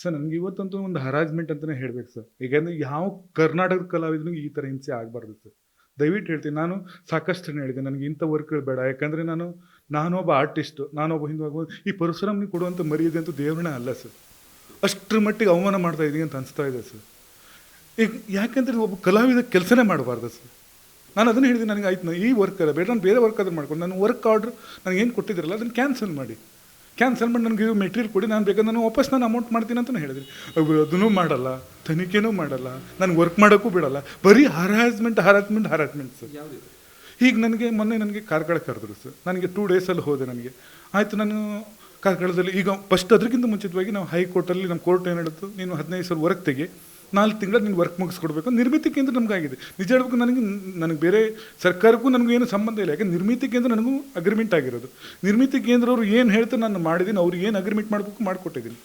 Sir, ನನಗೆ ಇವತ್ತಂತೂ ಒಂದು ಹರಾಜ್ಮೆಂಟ್ ಅಂತಲೇ ಹೇಳಬೇಕು ಸರ್. ಏಕೆಂದರೆ ಯಾವ ಕರ್ನಾಟಕದ ಕಲಾವಿದನಿಗೆ ಈ ಥರ ಹಿಂಸೆ ಆಗಬಾರ್ದು ಸರ್. ದಯವಿಟ್ಟು ಹೇಳ್ತೀನಿ, ನಾನು ಸಾಕಷ್ಟು ಹೇಳಿದೆ ನನಗೆ ಇಂಥ ವರ್ಕ್ಗಳು ಬೇಡ. ಯಾಕಂದರೆ ನಾನು ನಾನೊಬ್ಬ ಆರ್ಟಿಸ್ಟು ನಾನೊಬ್ಬ ಹಿಂದೂ ಈ ಪರಶುರಾಮ್ನಿಗೆ ಕೊಡುವಂಥ ಮರ್ಯಾದೆ ಅಂತೂ ದೇವ್ರನ್ನ ಅಲ್ಲ ಸರ್. ಅಷ್ಟರ ಮಟ್ಟಿಗೆ ಅವಮಾನ ಮಾಡ್ತಾ ಇದ್ದೀನಿ ಅಂತ ಅನಿಸ್ತಾ ಇದೆ ಸರ್. ಈಗ ಯಾಕೆಂದರೆ ಒಬ್ಬ ಕಲಾವಿದ ಕೆಲಸನೇ ಮಾಡಬಾರ್ದು ಸರ್. ನಾನು ಅದನ್ನು ಹೇಳಿದೆ ನನಗೆ ಆಯ್ತು ನಾನು ಈ ವರ್ಕ್ ಅಲ್ಲ ಬೇಡ, ನಾನು ಬೇರೆ ವರ್ಕ್ ಆದರೂ ಮಾಡ್ಕೊಂಡು, ನಾನು ವರ್ಕ್ ಆರ್ಡ್ರ್ ನನಗೆ ಏನು ಕೊಟ್ಟಿದ್ರಲ್ಲ ಅದನ್ನು ಕ್ಯಾನ್ಸಲ್ ಮಾಡಿ. ಕ್ಯಾನ್ಸಲ್ ಮಾಡಿ, ನನಗೆ ಮೆಟೀರಿಯಲ್ ಕೊಡಿ, ನಾನು ಬೇಕಾದ್ರೆ ನಾನು ವಾಪಸ್ ನಾನು ಅಮೌಂಟ್ ಮಾಡ್ತೀನಿ ಅಂತ ಹೇಳಿದ್ರಿ. ಅವರು ಅದನ್ನೂ ಮಾಡಲ್ಲ, ತನಿಖೆನೂ ಮಾಡಲ್ಲ, ನಾನು ವರ್ಕ್ ಮಾಡೋಕ್ಕೂ ಬಿಡಲ್ಲ, ಬರೀ ಹರಾಸ್ಮೆಂಟ್ ಹರಾಸ್ಮೆಂಟ್ ಹರಾಸ್ಮೆಂಟ್ ಸರ್ ಈಗ ನನಗೆ ಮೊನ್ನೆ ನನಗೆ ಕಾರ್ಕಳ ಕರೆದ್ರು ಸರ್ ನನಗೆ ಟೂ ಡೇಸಲ್ಲಿ ಹೋದೆ ನನಗೆ. ಆಯಿತು, ನಾನು ಕಾರ್ಕಳದಲ್ಲಿ ಈಗ ಫಸ್ಟ್ ಅದಕ್ಕಿಂತ ಮುಂಚಿತವಾಗಿ ನಾವು ಹೈಕೋರ್ಟಲ್ಲಿ ನಮ್ಮ ಕೋರ್ಟ್ ಏನು ಹೇಳುತ್ತೋ, ನೀನು ಹದಿನೈದು ಸಾವಿರ ವರ್ಕ್ ತೆಗಿ. ನಾಲ್ಕು ತಿಂಗಳು ನೀನು ವರ್ಕ್ ಮುಗಿಸ್ಕೊಡ್ಬೇಕು. ನಿರ್ಮಿತಿ ಕೇಂದ್ರ ನಮಗಾಗಿದೆ. ನಿಜ ಹೇಳ್ಬೇಕು, ನನಗೆ ನನಗೆ ಬೇರೆ ಸರ್ಕಾರಕ್ಕೂ ನನಗೂ ಏನು ಸಂಬಂಧ ಇಲ್ಲ. ಯಾಕೆ ನಿರ್ಮಿತಿ ಕೇಂದ್ರ ನನಗೂ ಅಗ್ರಿಮೆಂಟ್ ಆಗಿರೋದು. ನಿರ್ಮಿತಿ ಕೇಂದ್ರ ಅವರು ಏನು ಹೇಳ್ತಾರೆ ನಾನು ಮಾಡಿದ್ದೀನಿ ಅವ್ರಿಗೆ ಏನು ಅಗ್ರಿಮೆಂಟ್ ಮಾಡಬೇಕು ಮಾಡಿಕೊಟ್ಟಿದ್ದೀನಿ.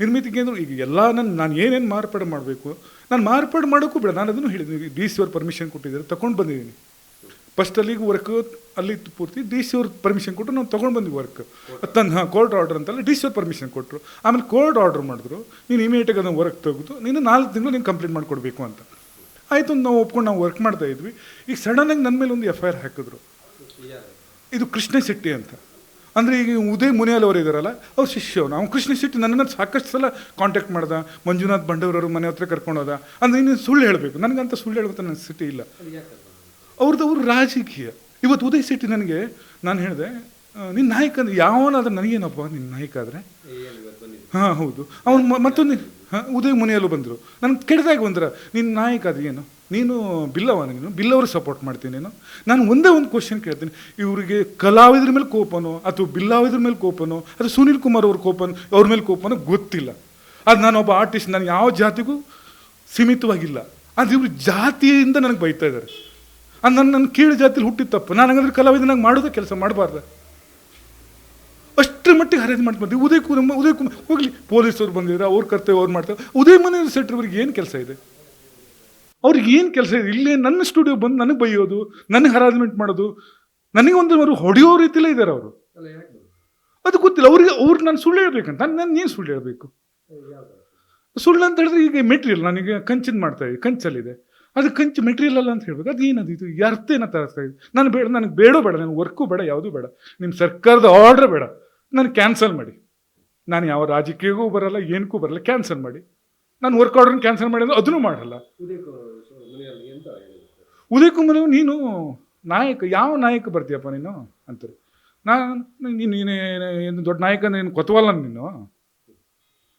ನಿರ್ಮಿತಿ ಕೇಂದ್ರ ಈಗ ಎಲ್ಲ ನನ್ನ ನಾನು ಏನೇನು ಮಾರ್ಪಾಡು ಮಾಡಬೇಕು, ನಾನು ಮಾರ್ಪಾಡು ಮಾಡೋಕ್ಕೂ ಬೇಡ. ನಾನು ಅದನ್ನು ಹೇಳಿದ್ದೀನಿ. ಡಿ ಸಿ ಅವ್ರು ಪರ್ಮಿಷನ್ ಕೊಟ್ಟಿದ್ದಾರೆ, ತಗೊಂಡು ಬಂದಿದ್ದೀನಿ. ಫಸ್ಟ್ ಅಲ್ಲಿಗೆ ವರ್ಕ್ ಅಲ್ಲಿ ಪೂರ್ತಿ ಡಿ ಸಿ ಅವ್ರ ಪರ್ಮಿಷನ್ ಕೊಟ್ಟರು ನಾವು ತೊಗೊಂಡು ಬಂದ್ವಿ ವರ್ಕ್ ತಂದು ಹಾಂ ಕೋರ್ಟ್ ಆರ್ಡರ್ ಅಂತಲ್ಲ ಡಿ ಸಿ ಅವ್ರ ಪರ್ಮಿಷನ್ ಕೊಟ್ಟರು ಆಮೇಲೆ ಕೋರ್ಟ್ ಆರ್ಡರ್ ಮಾಡಿದ್ರು, ನೀನು ಇಮಿಡಿಯೇಟಾಗಿ ಅದನ್ನು ವರ್ಕ್ ತೆಗೆದು, ನೀನು ನಾಲ್ಕು ತಿಂಗಳು ನೀನು ಕಂಪ್ಲೀಟ್ ಮಾಡಿಕೊಡ್ಬೇಕು ಅಂತ. ಆಯಿತು ನಾವು ಒಪ್ಕೊಂಡು ನಾವು ವರ್ಕ್ ಮಾಡ್ತಾ ಇದ್ವಿ. ಈಗ ಸಡನ್ನಾಗಿ ನನ್ನ ಮೇಲೆ ಒಂದು ಎಫ್ ಐ ಆರ್ ಹಾಕಿದ್ರು. ಇದು ಕೃಷ್ಣ ಶೆಟ್ಟಿ ಅಂತ. ಅಂದರೆ ಈಗ ಉದಯ್ ಮುನಿಯಾಲ್ ಅವರು ಇದ್ದಾರಲ್ಲ ಅವ್ರು ಶಿಷ್ಯ ಅವ್ನು. ಕೃಷ್ಣ ಶೆಟ್ಟಿ ನನ್ನನ್ನು ಸಾಕಷ್ಟು ಸಲ ಕಾಂಟ್ಯಾಕ್ಟ್ ಮಾಡ್ದ. ಮಂಜುನಾಥ್ ಬಂಡವರವರು ಮನೆ ಹತ್ರ ಕರ್ಕೊಂಡೋದ ಅಂದರೆ ನೀನು ಸುಳ್ಳು ಹೇಳಬೇಕು. ನನಗಂತ ಸುಳ್ಳು ಹೇಳುವಂಥ ನನ್ನ ಸಿಟಿ ಇಲ್ಲ. ಅವ್ರದ್ದು ಅವ್ರ ರಾಜಕೀಯ. ಇವತ್ತು ಉದಯ್ ಶೆಟ್ಟಿ ನನಗೆ ನಾನು ಹೇಳಿದೆ ನಿನ್ನ ನಾಯಕ ಅಂದ್ರೆ ಯಾವನಾದ್ರೆ ನನಗೇನಪ್ಪ ನಿನ್ನ ನಾಯಕ ಆದರೆ ಹಾಂ, ಹೌದು. ಅವನು ಮತ್ತೊಂದು, ಹಾಂ, ಉದಯ್ ಮುನಿಯಲ್ಲೂ ಬಂದರು. ನನಗೆ ಕೆಡ್ದಾಗ ಬಂದ್ರ ನಿನ್ನ ನಾಯಕ ಅದು ಏನು? ನೀನು ಬಿಲ್ಲವ ನೀನು? ಬಿಲ್ಲವರು ಸಪೋರ್ಟ್ ಮಾಡ್ತೀನಿ ನೀನು? ನಾನು ಒಂದೇ ಒಂದು ಕ್ವಶನ್ ಕೇಳ್ತೀನಿ. ಇವರಿಗೆ ಕಲಾವಿದ್ರ ಮೇಲೆ ಕೋಪನೋ, ಅಥವಾ ಬಿಲ್ಲಾವಿದ್ರ ಮೇಲೆ ಕೋಪನೋ, ಅಥವಾ ಸುನೀಲ್ ಕುಮಾರ್ ಅವ್ರ ಕೋಪನೋ, ಅವ್ರ ಮೇಲೆ ಕೋಪನೋ ಗೊತ್ತಿಲ್ಲ. ಅದು ನಾನೊಬ್ಬ ಆರ್ಟಿಸ್ಟ್ ನಾನು ಯಾವ ಜಾತಿಗೂ ಸೀಮಿತವಾಗಿಲ್ಲ. ಆದರೆ ಇವರು ಜಾತಿಯಿಂದ ನನಗೆ ಬೈತಾ ಇದ್ದಾರೆ ಅದು ನನ್ನ ನನ್ನ ಕೀಳು ಜಾತಿಲಿ ಹುಟ್ಟಿತ್ತಪ್ಪ ತಪ್ಪು. ನಾನು ಹಂಗಂದ್ರೆ ಕಲಾವಿದನಾಗ ಮಾಡೋದೇ ಕೆಲಸ ಮಾಡಬಾರ್ದು? ಅಷ್ಟರ ಮಟ್ಟಿಗೆ ಹರಿದು ಮಾಡ್ಕೊಂಡು ಉದಯ ಕುಮಾರ್ ಉದಯ ಕುಮಾರ್ ಹೋಗ್ಲಿ ಪೊಲೀಸರು ಬಂದಿದ್ದಾರೆ ಅವ್ರ ಕರ್ತವ್ಯ ಅವ್ರು ಮಾಡ್ತಾರೆ. ಉದಯ ಮನೆ ಸೆಟ್ರವ್ರಿಗೆ ಏನು ಕೆಲಸ ಇದೆ? ಅವ್ರಿಗೆ ಏನು ಕೆಲಸ ಇದೆ? ಇಲ್ಲೇ ನನ್ನ ಸ್ಟುಡಿಯೋ ಬಂದು ನನಗೆ ಬೈಯೋದು ನನಗೆ ಹರಾಜ್ಮೆಂಟ್ ಮಾಡೋದು ನನಗೆ ಒಂದು ಅವರು ಹೊಡೆಯೋ ರೀತಿಲೇ ಇದ್ದಾರೆ ಅವರು. ಅದು ಗೊತ್ತಿಲ್ಲ. ಅವ್ರಿಗೆ ಅವ್ರು ನಾನು ಸುಳ್ಳು ಹೇಳ್ಬೇಕಂತ. ನಾನು ಏನು ಸುಳ್ಳು ಹೇಳಬೇಕು? ಸುಳ್ಳು ಅಂತ ಹೇಳಿದ್ರೆ ಈಗ ಮೆಟೀರಿಯಲ್ ನನಗೆ ಕಂಚಿನ ಮಾಡ್ತಾ ಇದೆ ಕಂಚಲ್ಲಿದೆ. ಅದು ಕಂಚು ಮೆಟೀರಿಯಲ್ ಅಲ್ಲ ಅಂತ ಹೇಳ್ಬೇಕು ಅದು ಏನದು ಇದು? ಈ ಅರ್ಥ ಏನ ತರಿಸ್ತಾ ಇದೆ ನಾನು ಬೇಡ ನನಗೆ ಬೇಡೋ ಬೇಡ ನನಗೆ ವರ್ಕು ಬೇಡ ಯಾವುದೂ ಬೇಡ. ನಿಮ್ಮ ಸರ್ಕಾರದ ಆರ್ಡ್ರ್ ಬೇಡ. ನಾನು ಕ್ಯಾನ್ಸಲ್ ಮಾಡಿ. ನಾನು ಯಾವ ರಾಜಕೀಯಗೂ ಬರಲ್ಲ ಏನಕ್ಕೂ ಬರಲ್ಲ ಕ್ಯಾನ್ಸಲ್ ಮಾಡಿ. ನಾನು ವರ್ಕ್ ಆರ್ಡ್ರನ್ನ ಕ್ಯಾನ್ಸಲ್ ಮಾಡಿ ಅಂದ್ರೆ ಅದನ್ನೂ ಮಾಡಲ್ಲ. ಉದಯ ಕುಮಾರ್ ನೀನು ನಾಯಕ ಯಾವ ನಾಯಕ ಬರ್ತೀಯಪ್ಪ ನೀನು? ಅಂತಾರೆ. ನಾನು ನೀನು ನೀನು ಏನು ದೊಡ್ಡ ನಾಯಕ ಏನು ಕೊತ್ತವಲ್ಲ ನೀನು?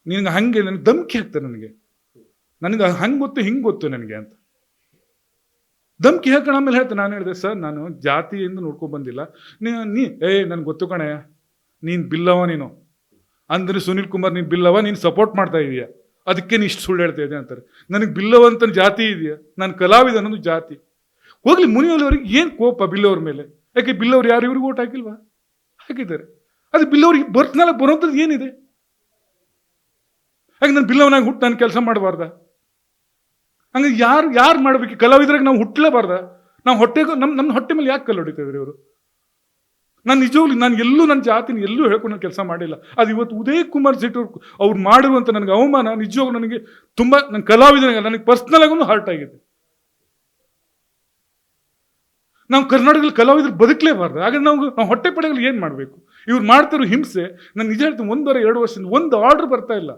ನಿನಗೆ ಹಂಗೆ ನನಗೆ ಧಮ್ಕಿ ಹಾಕ್ತಾರೆ ನನಗೆ. ನನಗೆ ಹಂಗೆ ಗೊತ್ತು ಹಿಂಗೆ ಗೊತ್ತು ನನಗೆ ಅಂತ. ಧಮ್ಕಿ ಹಾಕೋಣ ಆಮೇಲೆ ಹೇಳ್ತೆ. ನಾನು ಹೇಳಿದೆ, ಸರ್, ನಾನು ಜಾತಿಯಿಂದ ನೋಡ್ಕೊಂಡು ಬಂದಿಲ್ಲ. ನೀ ನೀ, ಏ ನನಗೆ ಗೊತ್ತು ಕಣೆ. ನೀನು ಬಿಲ್ಲವ ನೀನು. ಅಂದರೆ ಸುನೀಲ್ ಕುಮಾರ್, ನೀನು ಬಿಲ್ಲವ, ನೀನು ಸಪೋರ್ಟ್ ಮಾಡ್ತಾ ಇದೆಯಾ. ಅದಕ್ಕೆ ನೀ ಇಷ್ಟು ಸುಳ್ಳು ಹೇಳ್ತಾ ಇದೆಯಾ ಅಂತಾರೆ. ನನಗೆ ಬಿಲ್ಲವ ಅಂತ ಜಾತಿ ಇದೆಯಾ? ನಾನು ಕಲಾವಿದ ಅನ್ನೋದು ಜಾತಿ. ಹೋಗ್ಲಿ ಮುನಿಯವ್ರಿಗೆ ಏನು ಕೋಪ ಬಿಲ್ಲವ್ರ ಮೇಲೆ? ಯಾಕೆ ಬಿಲ್ಲವ್ರು ಯಾರು ಇವ್ರಿಗೆ ಓಟ್ ಹಾಕಿಲ್ವಾ? ಹಾಕಿದ್ದಾರೆ. ಅದು ಬಿಲ್ಲವ್ರಿಗೆ ಬರ್ತ್ನಲ್ಲ ಬರೋಂಥದ್ದು ಏನಿದೆ? ಹಾಗೆ ನಾನು ಬಿಲ್ಲವನಾಗಿ ಹುಟ್ಟು, ನಾನು ಕೆಲಸ ಮಾಡಬಾರ್ದ? ಹಂಗೆ ಯಾರು ಯಾರು ಮಾಡ್ಬೇಕು? ಕಲಾವಿದ್ರಾಗ ನಾವು ಹುಟ್ಟಲೇಬಾರ್ದ ನಾವು ಹೊಟ್ಟೆಗೂ ನಮ್ಮ ನಮ್ಮ ಹೊಟ್ಟೆ ಮೇಲೆ ಯಾಕೆ ಕಲ್ಲು ಹೊಡಿತಾಯಿದ್ರಿ ಇವರು? ನಾನು ನಿಜವಾಗ್ಲಿ, ನಾನು ಎಲ್ಲೂ ನನ್ನ ಜಾತಿನ ಎಲ್ಲೂ ಹೇಳ್ಕೊಂಡು ಕೆಲಸ ಮಾಡಿಲ್ಲ. ಅದು ಇವತ್ತು ಉದಯ್ ಕುಮಾರ್ ಶೆಟ್ಟಿ ಅವ್ರು ಅವ್ರು ಮಾಡಿರುವಂಥ ನನಗೆ ಅವಮಾನ, ನಿಜವಾಗ್ಲೂ ನನಗೆ ತುಂಬ ನನ್ನ ಕಲಾವಿದನಿಗೆ ನನಗೆ ಪರ್ಸ್ನಲ್ ಆಗೂ ಹರ್ಟ್ ಆಗಿದೆ. ನಾವು ಕರ್ನಾಟಕದಲ್ಲಿ ಕಲಾವಿದರು ಬದುಕಲೇಬಾರ್ದು. ಹಾಗೆ ನಾವು ನಾವು ಹೊಟ್ಟೆ ಪಡೆಗಳು ಏನು ಮಾಡಬೇಕು? ಇವ್ರು ಮಾಡ್ತಿರೋ ಹಿಂಸೆ, ನಾನು ನಿಜ ಹೇಳ್ತೀನಿ, ಒಂದುವರೆ, ಎರಡು ವರ್ಷದಿಂದ ಒಂದು ಆರ್ಡ್ರ್ ಬರ್ತಾ ಇಲ್ಲ.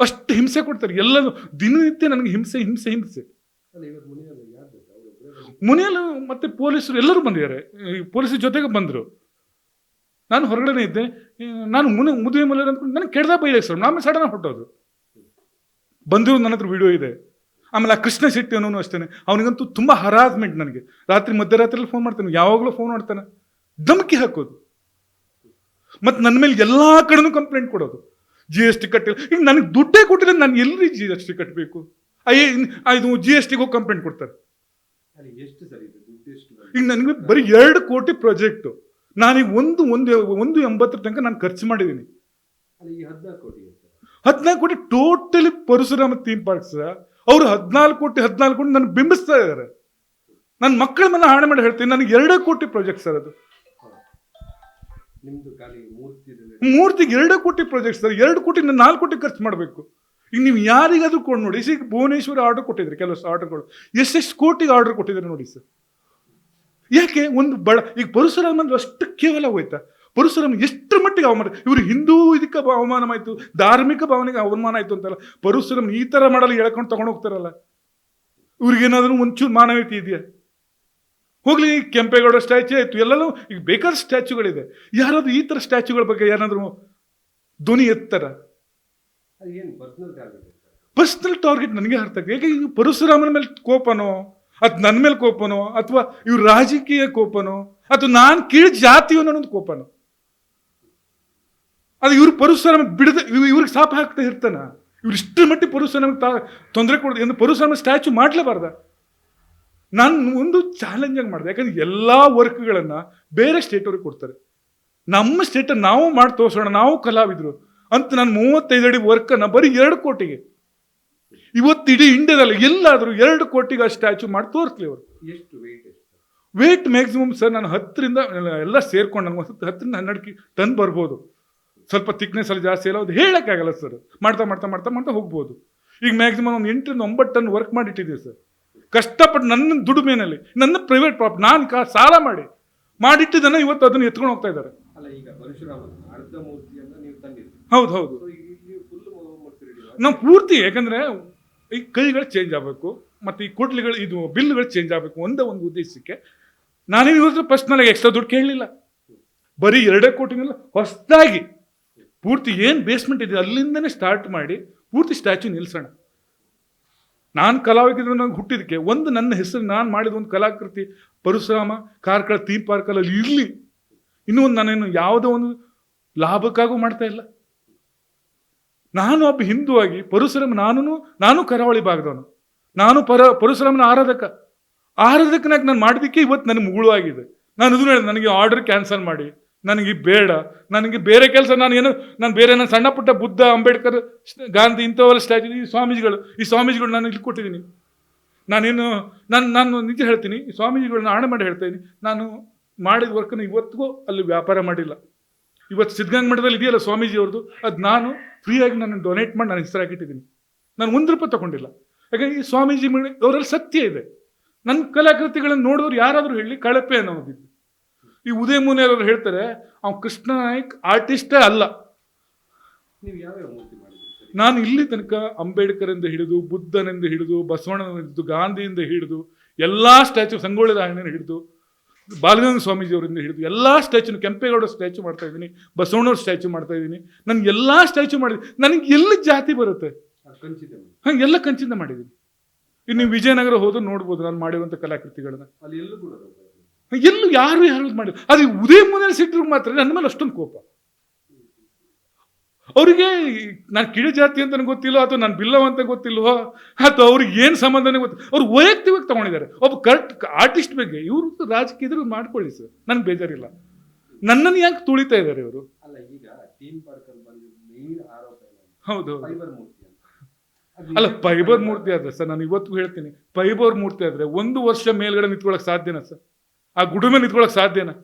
ಅಷ್ಟು ಹಿಂಸೆ ಕೊಡ್ತಾರೆ. ಎಲ್ಲರೂ ದಿನನಿತ್ಯ ನನಗೆ ಹಿಂಸೆ ಹಿಂಸೆ ಹಿಂಸೆ. ಮುನಿಯಲ್ಲ ಮತ್ತೆ ಪೊಲೀಸರು ಎಲ್ಲರೂ ಬಂದಿದ್ದಾರೆ. ಪೊಲೀಸರ ಜೊತೆಗೆ ಬಂದರು. ನಾನು ಹೊರಗಡೆನೇ ಇದ್ದೆ. ನಾನು ಮುನಿ ಮುದುವೆ ಮಲ್ಲ ಅಂದ್ಕೊಂಡು ನನಗೆ ಕೆಡ್ದ ಬೈದೆ ಸರ್ ಆಮೇಲೆ ಸಡನ್ ಹೊಟ್ಟೋದು ಬಂದಿರೋದು ನನ್ನ ಹತ್ರ ವಿಡಿಯೋ ಇದೆ. ಆಮೇಲೆ ಆ ಕೃಷ್ಣ ಶೆಟ್ಟಿ ಅನ್ನೋನು ಅಷ್ಟೇ ಅವನಿಗಂತೂ ತುಂಬ ಹರಾಸ್ಮೆಂಟ್ ನನಗೆ. ರಾತ್ರಿ ಮಧ್ಯರಾತ್ರಿಯಲ್ಲಿ ಫೋನ್ ಮಾಡ್ತಾನೆ. ಯಾವಾಗಲೂ ಫೋನ್ ಮಾಡ್ತಾನೆ. ಧಮಕಿ ಹಾಕೋದು. ಮತ್ತು ನನ್ನ ಮೇಲೆ ಎಲ್ಲ ಕಡೆನೂ ಕಂಪ್ಲೇಂಟ್ ಕೊಡೋದು. ಜಿ ಎಸ್ ಟಿ ಕಟ್ಟಿಲ್ಲ. ಈಗ ನನಗೆ ದುಡ್ಡೇ ಕೊಟ್ಟಿಲ್ಲ ನಾನು ಎಲ್ಲಿ ಜಿ ಎಸ್ ಟಿ ಕಟ್ಟಬೇಕು ಇದು ಜಿ ಎಸ್ ಟಿಗೂ ಕಂಪ್ಲೇಂಟ್ ಕೊಡ್ತಾರೆ. ಸರ್ ಈಗ ನನಗೆ ಬರೀ ಎರಡು ಕೋಟಿ ಪ್ರಾಜೆಕ್ಟು ನಾನೀಗ ಒಂದು ಒಂದು ಒಂದು ಎಂಬತ್ತರ ತನಕ ನಾನು ಖರ್ಚು ಮಾಡಿದ್ದೀನಿ ಹದಿನಾಲ್ಕು ಕೋಟಿ ಟೋಟಲಿ ಪರಶುರಾಮ ಥೀಮ್ ಪಾರ್ಕ್ಸ್ ಅವರು ಹದಿನಾಲ್ಕು ಕೋಟಿ ಹದಿನಾಲ್ಕು ಕೋಟಿ ನನ್ನ ಬಿಂಬಿಸ್ತಾ ಇದ್ದಾರೆ ನನ್ನ ಮಕ್ಕಳ ಮೇಲೆ ಹಾಣೆ ಮಾಡಿ ಹೇಳ್ತೀನಿ ನನಗೆ ಎರಡು ಕೋಟಿ ಪ್ರಾಜೆಕ್ಟ್ ಸರ್ ಅದು. ಮೂರ್ತಿಗೆ ಎರಡು ಕೋಟಿ ಪ್ರಾಜೆಕ್ಟ್ಸ್ ಎರಡು ಕೋಟಿ ನಾಲ್ಕು ಕೋಟಿ ಖರ್ಚು ಮಾಡಬೇಕು. ಈಗ ನೀವು ಯಾರಿಗಾದ್ರೂ ಕೊಡು ನೋಡಿ ಈಗ ಭುವನೇಶ್ವರ ಆರ್ಡರ್ ಕೊಟ್ಟಿದ್ರಿ ಕೆಲವು ಆರ್ಡರ್ಗಳು ಎಷ್ಟೆಷ್ಟು ಕೋಟಿಗೆ ಆರ್ಡರ್ ಕೊಟ್ಟಿದ್ದಾರೆ ನೋಡಿ ಸರ್. ಯಾಕೆ? ಒಂದು ಬಡ ಈಗ ಪರಶುರಾಮಂದು ಅಷ್ಟು ಕೇವಲ ಹೋಯ್ತಾ? ಪರಶುರಾಮ್ ಎಷ್ಟು ಮಟ್ಟಿಗೆ ಅವಮಾನ ಇವರು ಹಿಂದೂ ಇದಕ್ಕೆ ಅವಮಾನ ಆಯಿತು, ಧಾರ್ಮಿಕ ಭಾವನೆಗೆ ಅವಮಾನ ಆಯಿತು ಅಂತಲ್ಲ. ಪರಶುರಾಮ್ ಈ ಥರ ಮಾಡಲು ಎಳ್ಕೊಂಡು ತಗೊಂಡು ಹೋಗ್ತಾರಲ್ಲ. ಇವ್ರಿಗೇನಾದ್ರೂ ಒಂಚೂರು ಮಾನವೀಯತೆ ಇದೆಯಾ? ಹೋಗ್ಲಿ ಕೆಂಪೇಗೌಡ ಸ್ಟ್ಯಾಚ್ಯೂ ಆಯ್ತು ಎಲ್ಲನೂ ಈಗ ಬೇಕಾದ ಸ್ಟ್ಯಾಚ್ಯೂಗಳಿದೆ. ಯಾರಾದರೂ ಈ ತರ ಸ್ಟ್ಯಾಚ್ಯೂಗಳ ಬಗ್ಗೆ ಯಾರಾದರೂ ಧ್ವನಿ ಎತ್ತರ? ಪರ್ಸ್ನಲ್ ಟಾರ್ಗೆಟ್ ನನಗೆ ಅರ್ಥ ಆಗ್ತದೆ ಯಾಕೆ ಈಗ ಪರಶುರಾಮನ ಮೇಲೆ ಕೋಪನೋ ಅದು ನನ್ನ ಮೇಲೆ ಕೋಪನೋ ಅಥವಾ ಇವ್ರ ರಾಜಕೀಯ ಕೋಪನೋ ಅಥವಾ ನಾನು ಕೀಳ್ ಜಾತಿಯೋ ಅನ್ನೋದು ಕೋಪನೋ? ಅದು ಇವ್ರು ಪರಶುರಾಮ ಬಿಡದ ಇವ್- ಇವ್ರಿಗೆ ಸಾಪ ಹಾಕ್ತಾ ಇರ್ತಾನ? ಇವ್ರು ಇಷ್ಟರ ಮಟ್ಟಿಗೆ ಪರಶುರಾಮಕ್ಕೆ ತಾ ತೊಂದರೆ ಕೊಡೋದು ಎಂದು ಪರಶುರಾಮ ಸ್ಟ್ಯಾಚು ಮಾಡ್ಲೇಬಾರ್ದ? ನಾನು ಒಂದು ಚಾಲೆಂಜ್ ಆಗಿ ಮಾಡಿದೆ. ಯಾಕಂದ್ರೆ ಎಲ್ಲ ವರ್ಕ್ಗಳನ್ನು ಬೇರೆ ಸ್ಟೇಟ್ ಅವ್ರಿಗೆ ಕೊಡ್ತಾರೆ. ನಮ್ಮ ಸ್ಟೇಟ್ ನಾವು ಮಾಡಿ ತೋರಿಸೋಣ ನಾವು ಕಲಾವಿದರು ಅಂತ ನಾನು ಮೂವತ್ತೈದು ಅಡಿ ವರ್ಕನ್ನು ಬರೀ ಎರಡು ಕೋಟಿಗೆ. ಇವತ್ತು ಇಡೀ ಇಂಡಿಯಾದಲ್ಲಿ ಎಲ್ಲಾದರೂ ಎರಡು ಕೋಟಿಗೆ ಆ ಸ್ಟ್ಯಾಚು ಮಾಡಿ ತೋರಿಸ್ಲಿ ಅವರು. ಎಷ್ಟು ವೆಯ್ಟ್ ಮ್ಯಾಕ್ಸಿಮಮ್ ಸರ್ ನಾನು ಹತ್ತರಿಂದ ಎಲ್ಲ ಸೇರ್ಕೊಂಡು ನನಗೆ ಒಂದು ಹತ್ತರಿಂದ ಹನ್ನೆರಡು ಕಿ ಟನ್ ಬರ್ಬೋದು. ಸ್ವಲ್ಪ ಥಿಕ್ನೆಸ್ ಅಲ್ಲಿ ಜಾಸ್ತಿ ಇಲ್ಲ ಅದು ಹೇಳೋಕ್ಕಾಗಲ್ಲ ಸರ್ ಮಾಡ್ತಾ ಮಾಡ್ತಾ ಮಾಡ್ತಾ ಮಾಡ್ತಾ ಹೋಗ್ಬೋದು. ಈಗ ಮ್ಯಾಕ್ಸಿಮಮ್ ಒಂದು ಎಂಟರಿಂದ ಒಂಬತ್ತು ಟನ್ ವರ್ಕ್ ಮಾಡಿಟ್ಟಿದ್ದೀವಿ ಸರ್ ಕಷ್ಟಪಟ್ಟು ನನ್ನ ದುಡಿಮೆನಲ್ಲಿ ನನ್ನ ಪ್ರೈವೇಟ್ ಪ್ರಾಪ್ ನಾನು ಕಾ ಸಾಲ ಮಾಡಿ ಮಾಡಿಟ್ಟಿದ್ದನ್ನು ಇವತ್ತು ಅದನ್ನು ಎತ್ಕೊಂಡು ಹೋಗ್ತಾ ಇದ್ದಾರೆ. ಹೌದು ಹೌದು. ನಾವು ಪೂರ್ತಿ ಯಾಕಂದ್ರೆ ಈ ಕೈಗಳು ಚೇಂಜ್ ಆಗಬೇಕು ಮತ್ತು ಈ ಕೋಟ್ಲಿಗಳು ಇದು ಬಿಲ್ಗಳು ಚೇಂಜ್ ಆಗಬೇಕು ಒಂದೇ ಒಂದು ಉದ್ದೇಶಕ್ಕೆ ನಾನೇನು ಇವತ್ತು ಫಸ್ಟ್ ನನಗೆ ಎಕ್ಸ್ಟ್ರಾ ದುಡ್ಡು ಕೇಳಲಿಲ್ಲ. ಬರೀ ಎರಡೇ ಕೋಟಿನಲ್ಲ ಹೊಸದಾಗಿ ಪೂರ್ತಿ ಏನು ಬೇಸ್ಮೆಂಟ್ ಇದೆ ಅಲ್ಲಿಂದನೇ ಸ್ಟಾರ್ಟ್ ಮಾಡಿ ಪೂರ್ತಿ ಸ್ಟ್ಯಾಚು ನಿಲ್ಸೋಣ. ನಾನು ಕಲಾವಿದ ನನಗೆ ಹುಟ್ಟಿದಕ್ಕೆ ಒಂದು ನನ್ನ ಹೆಸರು ನಾನು ಮಾಡಿದ ಒಂದು ಕಲಾಕೃತಿ, ಪರಶುರಾಮ, ಕಾರ್ಕಳ, ಥೀಮ್ ಪಾರ್ಕಲ್ಲಿ ಇರಲಿ. ಇನ್ನೂ ಒಂದು ನಾನೇನು ಯಾವುದೋ ಒಂದು ಲಾಭಕ್ಕಾಗೂ ಮಾಡ್ತಾ ಇಲ್ಲ. ನಾನು ಒಬ್ಬ ಹಿಂದೂ ಆಗಿ, ಪರಶುರಾಮ ನಾನು ನಾನು ಕರಾವಳಿ ಭಾಗದವನು. ನಾನು ಪರ, ಪರಶುರಾಮನ ಆರಾಧಕ. ಆರಾಧಕನಾಗಿ ನಾನು ಮಾಡಿದ್ದಕ್ಕೆ ಇವತ್ತು ನನಗೆ ಮುಗುಳು ಆಗಿದೆ. ನಾನು ಇದನ್ನು ಹೇಳಿದೆ, ನನಗೆ ಆರ್ಡರ್ ಕ್ಯಾನ್ಸಲ್ ಮಾಡಿ. ನನಗೆ ಬೇಡ. ನನಗೆ ಬೇರೆ ಕೆಲಸ. ನಾನು ಏನು ನಾನು ಬೇರೆ ನಾನು ಸಣ್ಣ ಪುಟ್ಟ ಬುದ್ಧ, ಅಂಬೇಡ್ಕರ್, ಗಾಂಧಿ ಇಂಥವೆಲ್ಲ ಸ್ಟ್ಯಾಚ್ಯೂ ಈ ಸ್ವಾಮೀಜಿಗಳು ಈ ಸ್ವಾಮೀಜಿಗಳು ನಾನು ಇಲ್ಲಿ ಕೊಟ್ಟಿದ್ದೀನಿ. ನಾನೇನು ನಾನು ನಾನು ನಿಜ ಹೇಳ್ತೀನಿ, ಈ ಸ್ವಾಮೀಜಿಗಳನ್ನ ಆಣೆ ಮಾಡಿ ಹೇಳ್ತಾ ಇದ್ದೀನಿ. ನಾನು ಮಾಡಿದ ವರ್ಕನ್ನು ಇವತ್ತಿಗೂ ಅಲ್ಲಿ ವ್ಯಾಪಾರ ಮಾಡಿಲ್ಲ. ಇವತ್ತು ಸಿದ್ಧಗಂಗ ಮಠದಲ್ಲಿ ಇದೆಯಲ್ಲ ಸ್ವಾಮೀಜಿ ಅವ್ರದ್ದು? ಅದು ನಾನು ಫ್ರೀಯಾಗಿ ನಾನು ಡೊನೇಟ್ ಮಾಡಿ ನಾನು ಹೆಸರು ಹಾಕಿಟ್ಟಿದ್ದೀನಿ ನಾನು ಒಂದು ರೂಪಾಯಿ ತಗೊಂಡಿಲ್ಲ. ಯಾಕಂದ್ರೆ ಈ ಸ್ವಾಮೀಜಿ ಅವರಲ್ಲಿ ಸತ್ಯ ಇದೆ. ನನ್ನ ಕಲಾಕೃತಿಗಳನ್ನು ನೋಡಿದವ್ರು ಯಾರಾದರೂ ಹೇಳಿ ಕಳಪೆ ಅನ್ನೋದಿದ್ದು ಈ ಉದಯ ಮುನಿಯವರು ಹೇಳ್ತಾರೆ ಅವ್ನು ಕೃಷ್ಣ ನಾಯಕ್ ಆರ್ಟಿಸ್ಟೇ ಅಲ್ಲ. ನೀವು ಯಾವ್ಯಾವ ಮೂರ್ತಿ ಮಾಡಿದ್ರಿ ನಾನು ಇಲ್ಲಿ ತನಕ ಅಂಬೇಡ್ಕರಿಂದ ಹಿಡಿದು ಬುದ್ಧನಿಂದ ಹಿಡಿದು ಬಸವಣ್ಣನಿಂದ ಹಿಡಿದು ಗಾಂಧಿಯಿಂದ ಹಿಡಿದು ಎಲ್ಲ ಸ್ಟ್ಯಾಚು ಸಂಗೊಳ್ಳಿ ರಾಯಣ್ಣನ ಹಿಡಿದು ಬಾಲಗಂಗ ಸ್ವಾಮೀಜಿಯವರಿಂದ ಹಿಡಿದು ಎಲ್ಲ ಸ್ಟ್ಯಾಚು ಕೆಂಪೇಗೌಡ ಸ್ಟ್ಯಾಚು ಮಾಡ್ತಾ ಇದ್ದೀನಿ ಬಸವಣ್ಣವ್ರ ಸ್ಟ್ಯಾಚು ಮಾಡ್ತಾ ಇದ್ದೀನಿ. ನನಗೆ ಎಲ್ಲ ಸ್ಟ್ಯಾಚು ಮಾಡಿದ್ದೀನಿ ನನಗೆ ಎಲ್ಲಿ ಜಾತಿ ಬರುತ್ತೆ. ಹಾಗೆ ಎಲ್ಲ ಕಂಚಿಂದ ಮಾಡಿದ್ದೀನಿ. ಇನ್ನು ನೀವು ವಿಜಯನಗರ ಹೋದ್ರೆ ನೋಡ್ಬೋದು ನಾನು ಮಾಡಿರುವಂಥ ಕಲಾಕೃತಿಗಳನ್ನ. ಅಲ್ಲಿ ಎಲ್ಲೂ ಯಾರು ಯಾರು ಮಾಡಿಲ್ಲ. ಮಾಡಿ ಅದು ಉದಯ ಮುನಲ್ಲಿ ಸಿಟ್ಟರು ಮಾತ್ರ ನನ್ನ ಮೇಲೆ ಅಷ್ಟೊಂದು ಕೋಪ. ಅವರಿಗೆ ನಾನು ಕಿಡ ಜಾತಿ ಅಂತ ನನಗೆ ಗೊತ್ತಿಲ್ಲ ಅಥವಾ ನಾನು ಬಿಲ್ಲವ ಅಂತ ಗೊತ್ತಿಲ್ವೋ ಅಥವಾ ಅವ್ರಿಗೆ ಏನು ಸಂಬಂಧನೇ ಗೊತ್ತಿಲ್ಲ ಅವ್ರು ವೈಯಕ್ತಿಕವಾಗಿ ತಗೊಂಡಿದ್ದಾರೆ. ಒಬ್ಬ ಕರೆಕ್ಟ್ ಆರ್ಟಿಸ್ಟ್ ಬಗ್ಗೆ ಇವರು ರಾಜಕೀಯದ್ರು ಮಾಡ್ಕೊಳ್ಳಿ ಸರ್. ನನಗೆ ಬೇಜಾರಿಲ್ಲ. ನನ್ನನ್ನು ಯಾಕೆ ತುಳಿತಾ ಇದ್ದಾರೆ ಇವರು? ಹೌದು ಅಲ್ಲ ಫೈಬರ್ ಮೂರ್ತಿ ಆದ್ರೆ ಸರ್ ನಾನು ಇವತ್ತು ಹೇಳ್ತೀನಿ. ಫೈಬರ್ ಮೂರ್ತಿ ಆದ್ರೆ ಒಂದು ವರ್ಷ ಮೇಲ್ಗಡೆ ನಿಂತ್ಕೊಳಕ್ ಸಾಧ್ಯನಾ ಸರ್? ಆ ಗುಡುಮೆ ನಿಂತ್ಕೊಳ್ಳೋಕೆ ಸಾಧ್ಯನಾ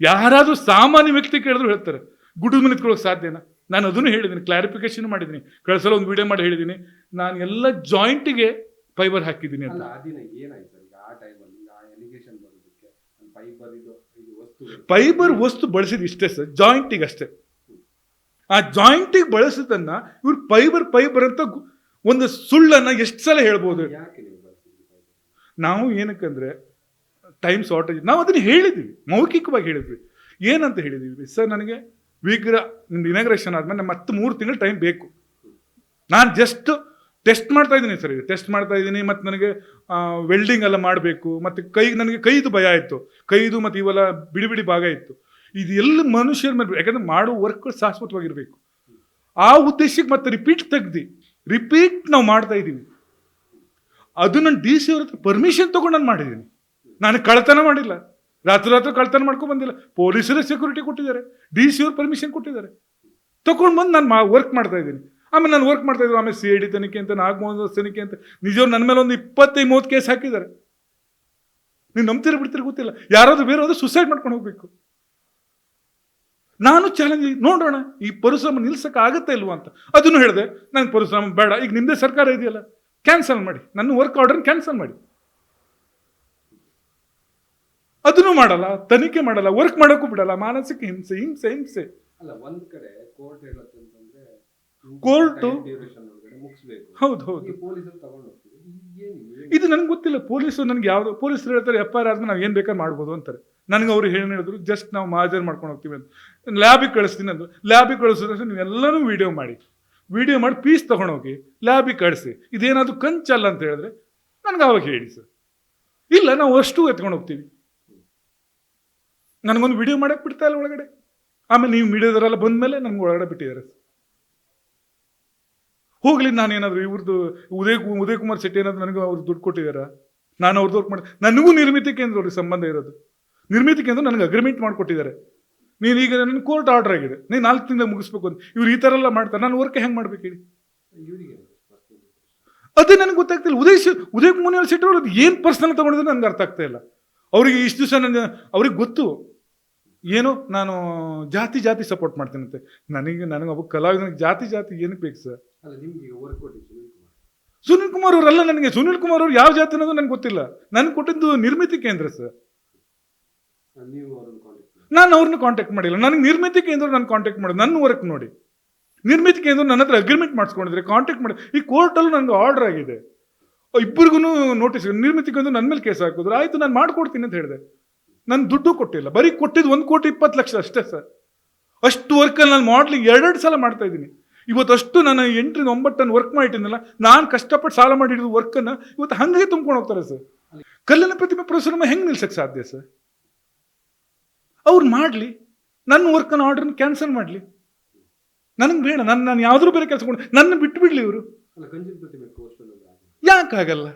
ಯಾರಾದರೂ ಸಾಮಾನ್ಯ ವ್ಯಕ್ತಿ ಕೇಳಿದ್ರು ಹೇಳ್ತಾರೆ ಗುಡುಮೆ ನಿಂತ್ಕೊಳ್ಳೋಕೆ ಸಾಧ್ಯನಾ ನಾನು ಅದನ್ನು ಹೇಳಿದ್ದೀನಿ ಕ್ಲಾರಿಫಿಕೇಶನ್ ಮಾಡಿದ್ದೀನಿ ಕಳಿಸಲು ಒಂದು ವಿಡಿಯೋ ಮಾಡಿ ಹೇಳಿದ್ದೀನಿ. ನಾನು ಎಲ್ಲ ಜಾಯಿಂಟಿಗೆ ಫೈಬರ್ ಹಾಕಿದ್ದೀನಿ ಅಂತ. ಫೈಬರ್ ವಸ್ತು ಬಳಸಿದ ಇಷ್ಟೇ ಸರ್ ಜಾಯಿಂಟಿಗೆ ಅಷ್ಟೇ. ಆ ಜಾಯಿಂಟಿಗೆ ಬಳಸಿದನ್ನ ಇವ್ರು ಫೈಬರ್ ಫೈಬರ್ ಅಂತ ಒಂದು ಸುಳ್ಳನ್ನು ಎಷ್ಟು ಸಲ ಹೇಳ್ಬೋದು? ನಾವು ಏನಕ್ಕಂದ್ರೆ ಟೈಮ್ ಶಾರ್ಟೇಜ್ ನಾವು ಅದನ್ನು ಹೇಳಿದ್ವಿ, ಮೌಖಿಕವಾಗಿ ಹೇಳಿದ್ವಿ. ಏನಂತ ಹೇಳಿದ್ವಿ? ಸರ್, ನನಗೆ ವಿಗ್ರಹ, ನಿಮ್ದು ಇನಾಗ್ರೇಷನ್ ಆದಮೇಲೆ ನಮ್ಮ ಮತ್ತೆ ಮೂರು ತಿಂಗಳು ಟೈಮ್ ಬೇಕು. ನಾನು ಜಸ್ಟ್ ಟೆಸ್ಟ್ ಮಾಡ್ತಾ ಇದ್ದೀನಿ ಸರ್ ಟೆಸ್ಟ್ ಮಾಡ್ತಾ ಇದ್ದೀನಿ, ಮತ್ತು ನನಗೆ ವೆಲ್ಡಿಂಗ್ ಎಲ್ಲ ಮಾಡಬೇಕು, ಮತ್ತು ಕೈ, ನನಗೆ ಕೈದು ಭಯ ಆಯಿತು ಕೈದು ಮತ್ತು ಇವೆಲ್ಲ ಬಿಡಿ ಬಿಡಿ ಭಾಗ ಇತ್ತು. ಇದು ಎಲ್ಲ ಮನುಷ್ಯರ ಮೇಲೆ ಯಾಕಂದ್ರೆ ಮಾಡೋ ವರ್ಕ್ ಶಾಶ್ವತವಾಗಿರಬೇಕು. ಆ ಉದ್ದೇಶಕ್ಕೆ ಮತ್ತೆ ರಿಪೀಟ್ ತೆಗ್ದು. ರಿಪೀಟ್ ನಾವು ಮಾಡ್ತಾ ಇದ್ದೀವಿ ಅದು ನಾನು ಡಿ ಸಿ ಅವ್ರ ಹತ್ರ ಪರ್ಮಿಷನ್ ತೊಗೊಂಡು ನಾನು ಮಾಡಿದ್ದೀನಿ. ನಾನು ಕಳ್ತನ ಮಾಡಿಲ್ಲ. ರಾತ್ರಿ ರಾತ್ರಿ ಕಳ್ತನ ಮಾಡ್ಕೊಂಡು ಬಂದಿಲ್ಲ. ಪೊಲೀಸರು ಸೆಕ್ಯೂರಿಟಿ ಕೊಟ್ಟಿದ್ದಾರೆ. ಡಿ ಸಿ ಅವ್ರು ಪರ್ಮಿಷನ್ ಕೊಟ್ಟಿದ್ದಾರೆ. ತಗೊಂಡು ಬಂದು ನಾನು ಮಾ ವರ್ಕ್ ಮಾಡ್ತಾ ಇದ್ದೀನಿ. ಆಮೇಲೆ ನಾನು ವರ್ಕ್ ಮಾಡ್ತಾ ಇದ್ದೀನಿ. ಆಮೇಲೆ ಸಿ ಐ ಡಿ ತನಿಖೆ ಅಂತ, ನಾಗಮೋಹನ್ ತನಿಖೆ ಅಂತ. ನಿಜವ್ರು ನನ್ನ ಮೇಲೆ ಒಂದು ಇಪ್ಪತ್ತೈದು ಮೂವತ್ತು ಕೇಸ್ ಹಾಕಿದ್ದಾರೆ. ನೀವು ನಂಬ್ತೀರ ಬಿಡ್ತೀರ ಗೊತ್ತಿಲ್ಲ. ಯಾರಾದ್ರೂ ಬೇರೆ ಸುಸೈಡ್ ಮಾಡ್ಕೊಂಡು ಹೋಗಬೇಕು. ನಾನು ಚಾಲೆಂಜ್ ನೋಡೋಣ ಈ ಪರಿಶ್ರಮ ನಿಲ್ಸಕ್ಕೆ ಆಗತ್ತೆ ಇಲ್ವಾ ಅಂತ. ಅದನ್ನು ಹೇಳಿದೆ ನನಗೆ ಪರಿಶ್ರಮ ಬೇಡ. ಈಗ ನಿಮ್ಮದೇ ಸರ್ಕಾರ ಇದೆಯಲ್ಲ. ಕ್ಯಾನ್ಸಲ್ ಮಾಡಿ. ನನ್ನ ವರ್ಕ್ ಆರ್ಡರ್ ಕ್ಯಾನ್ಸಲ್ ಮಾಡಿ. ಅದನ್ನು ಮಾಡಲ್ಲ ತನಿಖೆ ಮಾಡಲ್ಲ ವರ್ಕ್ ಮಾಡೋಕ್ಕೂ ಬಿಡಲ್ಲ ಮಾನಸಿಕ ಹಿಂಸೆ ಹಿಂಸೆ ಹಿಂಸೆ. ಅಲ್ಲ ಒಂದ್ ಕಡೆ ಕೋರ್ಟ್ ಹೇಳತ್ತೆ ಅಂತಂದ್ರೆ Court- ಡ್ಯೂರೇಷನ್ ಒಳಗಡೆ ಮುಗಿಸ್ಬೇಕು. ಹೌದು ಹೌದು. ಇದು ನನಗೆ ಗೊತ್ತಿಲ್ಲ ಪೊಲೀಸರು ನನಗೆ ಯಾವ್ದು ಪೊಲೀಸರು ಹೇಳ್ತಾರೆ ಎಫ್ ಐ ಆರ್ ಆದ್ಮೇಲೆ ನಾವು ಏನು ಬೇಕಾದ್ರೆ ಮಾಡ್ಬೋದು ಅಂತಾರೆ. ನನಗೆ ಅವ್ರು ಏನು ಹೇಳಿದ್ರು ಜಸ್ಟ್ ನಾವು ಮಾಜರ್ ಮಾಡ್ಕೊಂಡು ಹೋಗ್ತೀವಿ ಅಂತ. ಲ್ಯಾಬಿಗೆ ಕಳಿಸ್ತೀನಿ ಅಂದ್ರು. ಲ್ಯಾಬಿಗೆ ಕಳಿಸಿದ್ರೆ ನೀವೆಲ್ಲನೂ ವಿಡಿಯೋ ಮಾಡಿ. ವಿಡಿಯೋ ಮಾಡಿ ಪೀಸ್ ತಗೊಂಡೋಗಿ ಲ್ಯಾಬಿಗೆ ಕಳಿಸಿ. ಇದೇನಾದ್ರು ಕಂಚಲ್ಲ ಅಂತ ಹೇಳಿದ್ರೆ ನನಗೆ ಅವಾಗ ಹೇಳಿ ಸರ್. ಇಲ್ಲ ನಾವು ಅಷ್ಟು ಎತ್ಕೊಂಡು ಹೋಗ್ತೀವಿ. ನನಗೊಂದು ವಿಡಿಯೋ ಮಾಡಕ್ಕೆ ಬಿಡ್ತಾ ಇಲ್ಲ ಒಳಗಡೆ. ಆಮೇಲೆ ನೀವು ಮೀಡಿಯಾದವರೆಲ್ಲ ಬಂದಮೇಲೆ ನಮ್ಗೆ ಒಳಗಡೆ ಬಿಟ್ಟಿದ್ದಾರೆ. ಹೋಗ್ಲಿ ನಾನೇನಾದ್ರು ಇವ್ರದ್ದು ಉದಯ ಉದಯ್ ಕುಮಾರ್ ಶೆಟ್ಟಿ ಏನಾದ್ರು ನನಗೂ ಅವ್ರು ದುಡ್ಡು ಕೊಟ್ಟಿದ್ದಾರಾ? ನಾನು ಅವ್ರದ್ದು ವರ್ಕ್ ಮಾಡಿ, ನನಗೂ ನಿರ್ಮಿತಿ ಕೇಂದ್ರ ಅವ್ರಿಗೆ ಸಂಬಂಧ ಇರೋದು. ನಿರ್ಮಿತಿ ಕೇಂದ್ರ ನನಗೆ ಅಗ್ರಿಮೆಂಟ್ ಮಾಡಿಕೊಟ್ಟಿದ್ದಾರೆ. ನೀನು ಈಗ ನನ್ನ ಕೋರ್ಟ್ ಆರ್ಡರ್ ಆಗಿದೆ. ನೀನು ನಾಲ್ಕು ತಿಂಗಳು ಮುಗಿಸ್ಬೇಕು ಅಂತ. ಇವ್ರು ಈ ಥರ ಎಲ್ಲ ಮಾಡ್ತಾರೆ. ನಾನು ವರ್ಕ್ ಹೆಂಗೆ ಮಾಡ್ಬೇಕು ಹೇಳಿ? ಅದೇ ನನಗೆ ಗೊತ್ತಾಗ್ತಿಲ್ಲ. ಉದಯ್ ಉದಯ್ ಕುಮಾರ್ ಶೆಟ್ಟಿ ಅವ್ರದ್ದು ಏನು ಪರ್ಸನಲ್ ತೊಗೊಂಡಿದ್ರೆ ನನಗೆ ಅರ್ಥ ಆಗ್ತಾ ಇಲ್ಲ. ಅವರಿಗೆ ಇಷ್ಟು ದಿವಸ ನನಗೆ ಅವ್ರಿಗೆ ಗೊತ್ತು. ಏನೋ ನಾನು ಜಾತಿ ಜಾತಿ ಸಪೋರ್ಟ್ ಮಾಡ್ತೀನಂತೆ. ನನಗೆ ನನಗೆ ಒಬ್ಬ ಕಲಾವಿದನಿಗೆ ಜಾತಿ ಜಾತಿ ಏನಕ್ಕೆ ಬೇಕು ಸರ್? ಅಲ್ಲ ನಿಮ್ಗೆ ವರ್ಕ್ ಕೊಟ್ಟಿದ್ದು ಸುನೀಲ್ ಕುಮಾರ್. ಅವರಲ್ಲ ನನಗೆ. ಸುನಿಲ್ ಕುಮಾರ್ ಅವ್ರು ಯಾವ ಜಾತಿ ಅನ್ನೋದು ನನಗೆ ಗೊತ್ತಿಲ್ಲ. ನನಗೆ ಕೊಟ್ಟಿದ್ದು ನಿರ್ಮಿತಿ ಕೇಂದ್ರ ಸರ್. ಅಹ್ ನೀವು ಅವ್ರನ್ನ ಕಾಂಟ್ಯಾಕ್ಟ್ ನಾನು ಅವ್ರನ್ನ ಕಾಂಟ್ಯಾಕ್ಟ್ ಮಾಡಿಲ್ಲ. ನನಗೆ ನಿರ್ಮಿತಿ ಕೇಂದ್ರ ನಾನು ಕಾಂಟ್ಯಾಕ್ಟ್ ಮಾಡಿ ನನ್ನ ವರ್ಕ್ ನೋಡಿ. ನಿರ್ಮಿತಿ ಕೇಂದ್ರ ನನ್ನ ಹತ್ರ ಅಗ್ರಿಮೆಂಟ್ ಮಾಡಿಸ್ಕೊಂಡಿದ್ರೆ ಕಾಂಟ್ಯಾಕ್ಟ್ ಮಾಡಿ. ಈ ಕೋರ್ಟಲ್ಲೂ ನನಗೆ ಆರ್ಡರ್ ಆಗಿದೆ. ಇಬ್ಬರಿಗೂ ನೋಟಿಸ್ ನಿರ್ಮಿತಿ ಕೇಂದ್ರ ನನ್ನ ಮೇಲೆ ಕೇಸ್ ಹಾಕಿದ್ರು. ಆಯಿತು ನಾನು ಮಾಡ್ಕೊಡ್ತೀನಿ ಅಂತ ಹೇಳಿದೆ. ನಾನು ದುಡ್ಡು ಕೊಟ್ಟಿಲ್ಲ. ಬರೀ ಕೊಟ್ಟಿದ್ದು ಒಂದು ಕೋಟಿ ಇಪ್ಪತ್ತು ಲಕ್ಷ ಅಷ್ಟೇ ಸರ್. ಅಷ್ಟು ವರ್ಕಲ್ಲಿ ನಾನು ಮಾಡ್ಲಿಂಗ್ ಎರಡೆರಡು ಸಲ ಮಾಡ್ತಾ ಇದ್ದೀನಿ. ಇವತ್ತು ಅಷ್ಟು ನಾನು ಎಂಟರಿಂದ ಒಂಬತ್ತನ್ನು ವರ್ಕ್ ಮಾಡಿಟ್ಟಿನಲ್ಲ ನಾನು ಕಷ್ಟಪಟ್ಟು ಸಾಲ ಮಾಡಿರೋದು ವರ್ಕನ್ನು ಇವತ್ತು ಹಂಗೆ ತುಂಬ್ಕೊಂಡು ಹೋಗ್ತಾರೆ ಸರ್. ಕಲ್ಲಿನ ಪ್ರತಿಮೆ ಪ್ರಸರಮ ಹೆಂಗೆ ನಿಲ್ಸಕ್ಕೆ ಸಾಧ್ಯ ಸರ್? ಅವ್ರು ಮಾಡಲಿ. ನನ್ನ ವರ್ಕನ್ನು ಆರ್ಡ್ರನ್ನ ಕ್ಯಾನ್ಸಲ್ ಮಾಡಲಿ. ನನಗೆ ಬೇಡ. ನನ್ನ ನಾನು ಯಾವುದ್ರ ಬೇರೆ ಕೆಲಸ ಕೊಡು ನನ್ನ ಬಿಟ್ಟು ಬಿಡಲಿ ಇವರು. ಯಾಕಾಗಲ್ಲ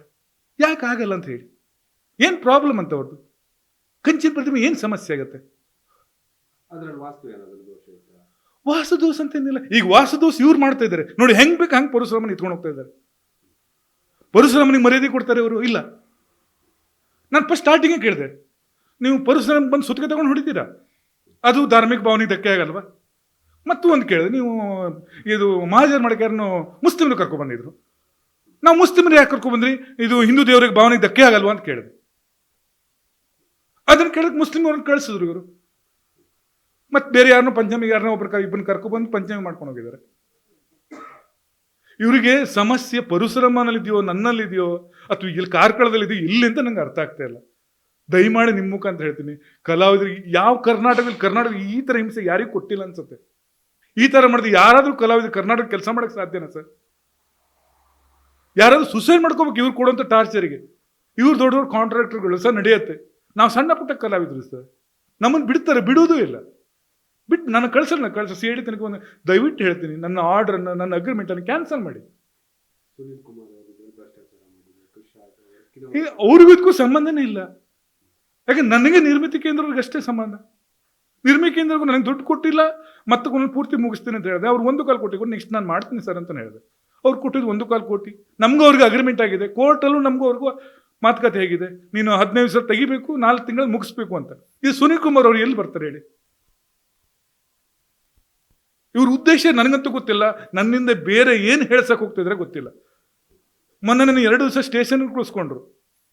ಯಾಕಾಗಲ್ಲ ಅಂತ ಹೇಳಿ. ಏನು ಪ್ರಾಬ್ಲಮ್ ಅಂತ ಅವ್ರದ್ದು ಕಂಚಿನ ಪ್ರತಿಮೆ ಏನು ಸಮಸ್ಯೆ ಆಗುತ್ತೆ? ಇತ್ತಾ? ವಾಸುದೋಷ ಅಂತ ಏನಿಲ್ಲ ಈಗ ವಾಸುದೋಸ್ ಇವ್ರು ಮಾಡ್ತಾ ಇದ್ದಾರೆ. ನೋಡಿ ಹೆಂಗ್ ಬೇಕು ಹಂಗೆ ಪರಶುರಾಮನ ಇಟ್ಕೊಂಡು ಹೋಗ್ತಾ ಇದ್ದಾರೆ. ಪರಶುರಾಮನಿಗೆ ಮರ್ಯಾದೆ ಕೊಡ್ತಾರೆ ಇವರು? ಇಲ್ಲ. ನಾನು ಫಸ್ಟ್ ಸ್ಟಾರ್ಟಿಂಗೇ ಕೇಳಿದೆ. ನೀವು ಪರಶುರಾಮ ಬಂದು ಸುತ್ತಿಗೆ ತಗೊಂಡು ಹೊಡಿತೀರಾ? ಅದು ಧಾರ್ಮಿಕ ಭಾವನೆಗೆ ಧಕ್ಕೆ ಆಗಲ್ವಾ? ಮತ್ತು ಒಂದು ಕೇಳಿದೆ ನೀವು ಇದು ಮಹಾಜರ್ ಮಡಕ್ಯಾರನ್ನು ಯಾರನ್ನು ಮುಸ್ಲಿಮ್ರು ಕರ್ಕೊಂಡು ಬಂದಿದ್ರು. ನಾವು ಮುಸ್ಲಿಮ್ರು ಯಾಕೆ ಕರ್ಕೊಂಡು ಬಂದ್ರಿ? ಇದು ಹಿಂದೂ ದೇವರಿಗೆ ಭಾವನೆಗೆ ಧಕ್ಕೆ ಆಗಲ್ವಾ ಅಂತ ಕೇಳಿದೆ. ಅದನ್ನ ಕೇಳಕ್ಕೆ ಮುಸ್ಲಿಂ ಅವ್ರನ್ನ ಕಳಿಸಿದ್ರು ಇವರು. ಮತ್ತೆ ಬೇರೆ ಯಾರನ್ನೋ ಪಂಚಮಿಗೆ ಯಾರನ್ನೋ ಒಬ್ರು ಇಬ್ಬನ್ ಕರ್ಕೊಬಂದು ಪಂಚಮಿ ಮಾಡ್ಕೊಂಡು ಹೋಗಿದ್ದಾರೆ. ಇವರಿಗೆ ಸಮಸ್ಯೆ ಪರಶುರಮ್ಮನಲ್ಲಿದೆಯೋ, ನನ್ನಲ್ಲಿದೆಯೋ, ಅಥವಾ ಇಲ್ಲಿ ಕಾರ್ಕಳದಲ್ಲಿದೆಯೋ ಇಲ್ಲಿ ಅಂತ ನಂಗೆ ಅರ್ಥ ಆಗ್ತಾ ಇಲ್ಲ. ದಯಮಾಡಿ ನಿಮ್ಮ ಮುಖ ಅಂತ ಹೇಳ್ತೀನಿ. ಕಲಾವಿದರಿಗೆ ಯಾವ ಕರ್ನಾಟಕದಲ್ಲಿ ಕರ್ನಾಟಕ ಈ ಥರ ಹಿಂಸೆ ಯಾರಿಗೂ ಕೊಟ್ಟಿಲ್ಲ ಅನ್ಸುತ್ತೆ. ಈ ಥರ ಮಾಡಿದ್ರೆ ಯಾರಾದರೂ ಕಲಾವಿದರು ಕರ್ನಾಟಕ ಕೆಲಸ ಮಾಡೋಕ್ಕೆ ಸಾಧ್ಯನಾ ಸರ್? ಯಾರಾದ್ರೂ ಸುಸೈಡ್ ಮಾಡ್ಕೋಬೇಕು ಇವ್ರು ಕೊಡುವಂಥ ಟಾರ್ಚರಿಗೆ ಇವ್ರು ದೊಡ್ಡ ದೊಡ್ಡ ಕಾಂಟ್ರಾಕ್ಟರ್ಗಳು ಸಹ ನಡೆಯುತ್ತೆ. ನಾವು ಸಣ್ಣ ಪುಟ್ಟ ಕಲಾವಿದರು ಸರ್. ನಮ್ಮನ್ನು ಬಿಡ್ತಾರೆ ಬಿಡೋದೂ ಇಲ್ಲ. ಬಿಟ್ಟು ನಾನು ಕಳ್ಸಲ್ಲ ಕಳ್ಸ ಸಿ ಐ ತನಕ ಒಂದು ದಯವಿಟ್ಟು ಹೇಳ್ತೀನಿ ನನ್ನ ಆರ್ಡ್ರನ್ನು ನನ್ನ ಅಗ್ರಿಮೆಂಟನ್ನು ಕ್ಯಾನ್ಸಲ್ ಮಾಡಿ. ಅವರಿಗೆ ಸಂಬಂಧನೇ ಇಲ್ಲ. ಯಾಕೆ ನನಗೆ ನಿರ್ಮಿತಿ ಕೇಂದ್ರವ್ರಿಗೆ ಅಷ್ಟೇ ಸಂಬಂಧ? ನಿರ್ಮಿತಿ ಕೇಂದ್ರಗೂ ನನಗೆ ದುಡ್ಡು ಕೊಟ್ಟಿಲ್ಲ ಮತ್ತೆ ಒಂದು ಪೂರ್ತಿ ಮುಗಿಸ್ತೀನಿ ಅಂತ ಹೇಳಿದೆ. ಅವ್ರು ಒಂದು ಕಾಲು ಕೋಟಿ ನೆಕ್ಸ್ಟ್ ನಾನು ಮಾಡ್ತೀನಿ ಸರ್ ಅಂತ ಹೇಳಿದೆ. ಅವ್ರು ಕೊಟ್ಟಿದ್ದು ಒಂದು ಕಾಲು ಕೋಟಿ. ನಮಗೂ ಅವ್ರಿಗೆ ಅಗ್ರಿಮೆಂಟ್ ಆಗಿದೆ. ಕೋರ್ಟಲ್ಲೂ ನಮಗೂ ಅವ್ರಿಗೂ ಮಾತುಕತೆ ಹೇಗಿದೆ? ನೀನು ಹದಿನೈದು ಸಲ ತೆಗಿಬೇಕು, ನಾಲ್ಕು ತಿಂಗಳು ಮುಗಿಸ್ಬೇಕು ಅಂತ. ಇದು ಸುನೀಲ್ ಕುಮಾರ್ ಅವರು ಎಲ್ಲಿ ಬರ್ತಾರೆ ಹೇಳಿ? ಇವ್ರ ಉದ್ದೇಶ ನನಗಂತೂ ಗೊತ್ತಿಲ್ಲ. ನನ್ನಿಂದ ಬೇರೆ ಏನು ಹೇಳ್ಸಕ್ಕೆ ಹೋಗ್ತಿದ್ರೆ ಗೊತ್ತಿಲ್ಲ. ಮೊನ್ನೆ ನಾನು ಎರಡು ದಿವಸ ಸ್ಟೇಷನ್ಗೆ ಕಳಿಸ್ಕೊಂಡ್ರು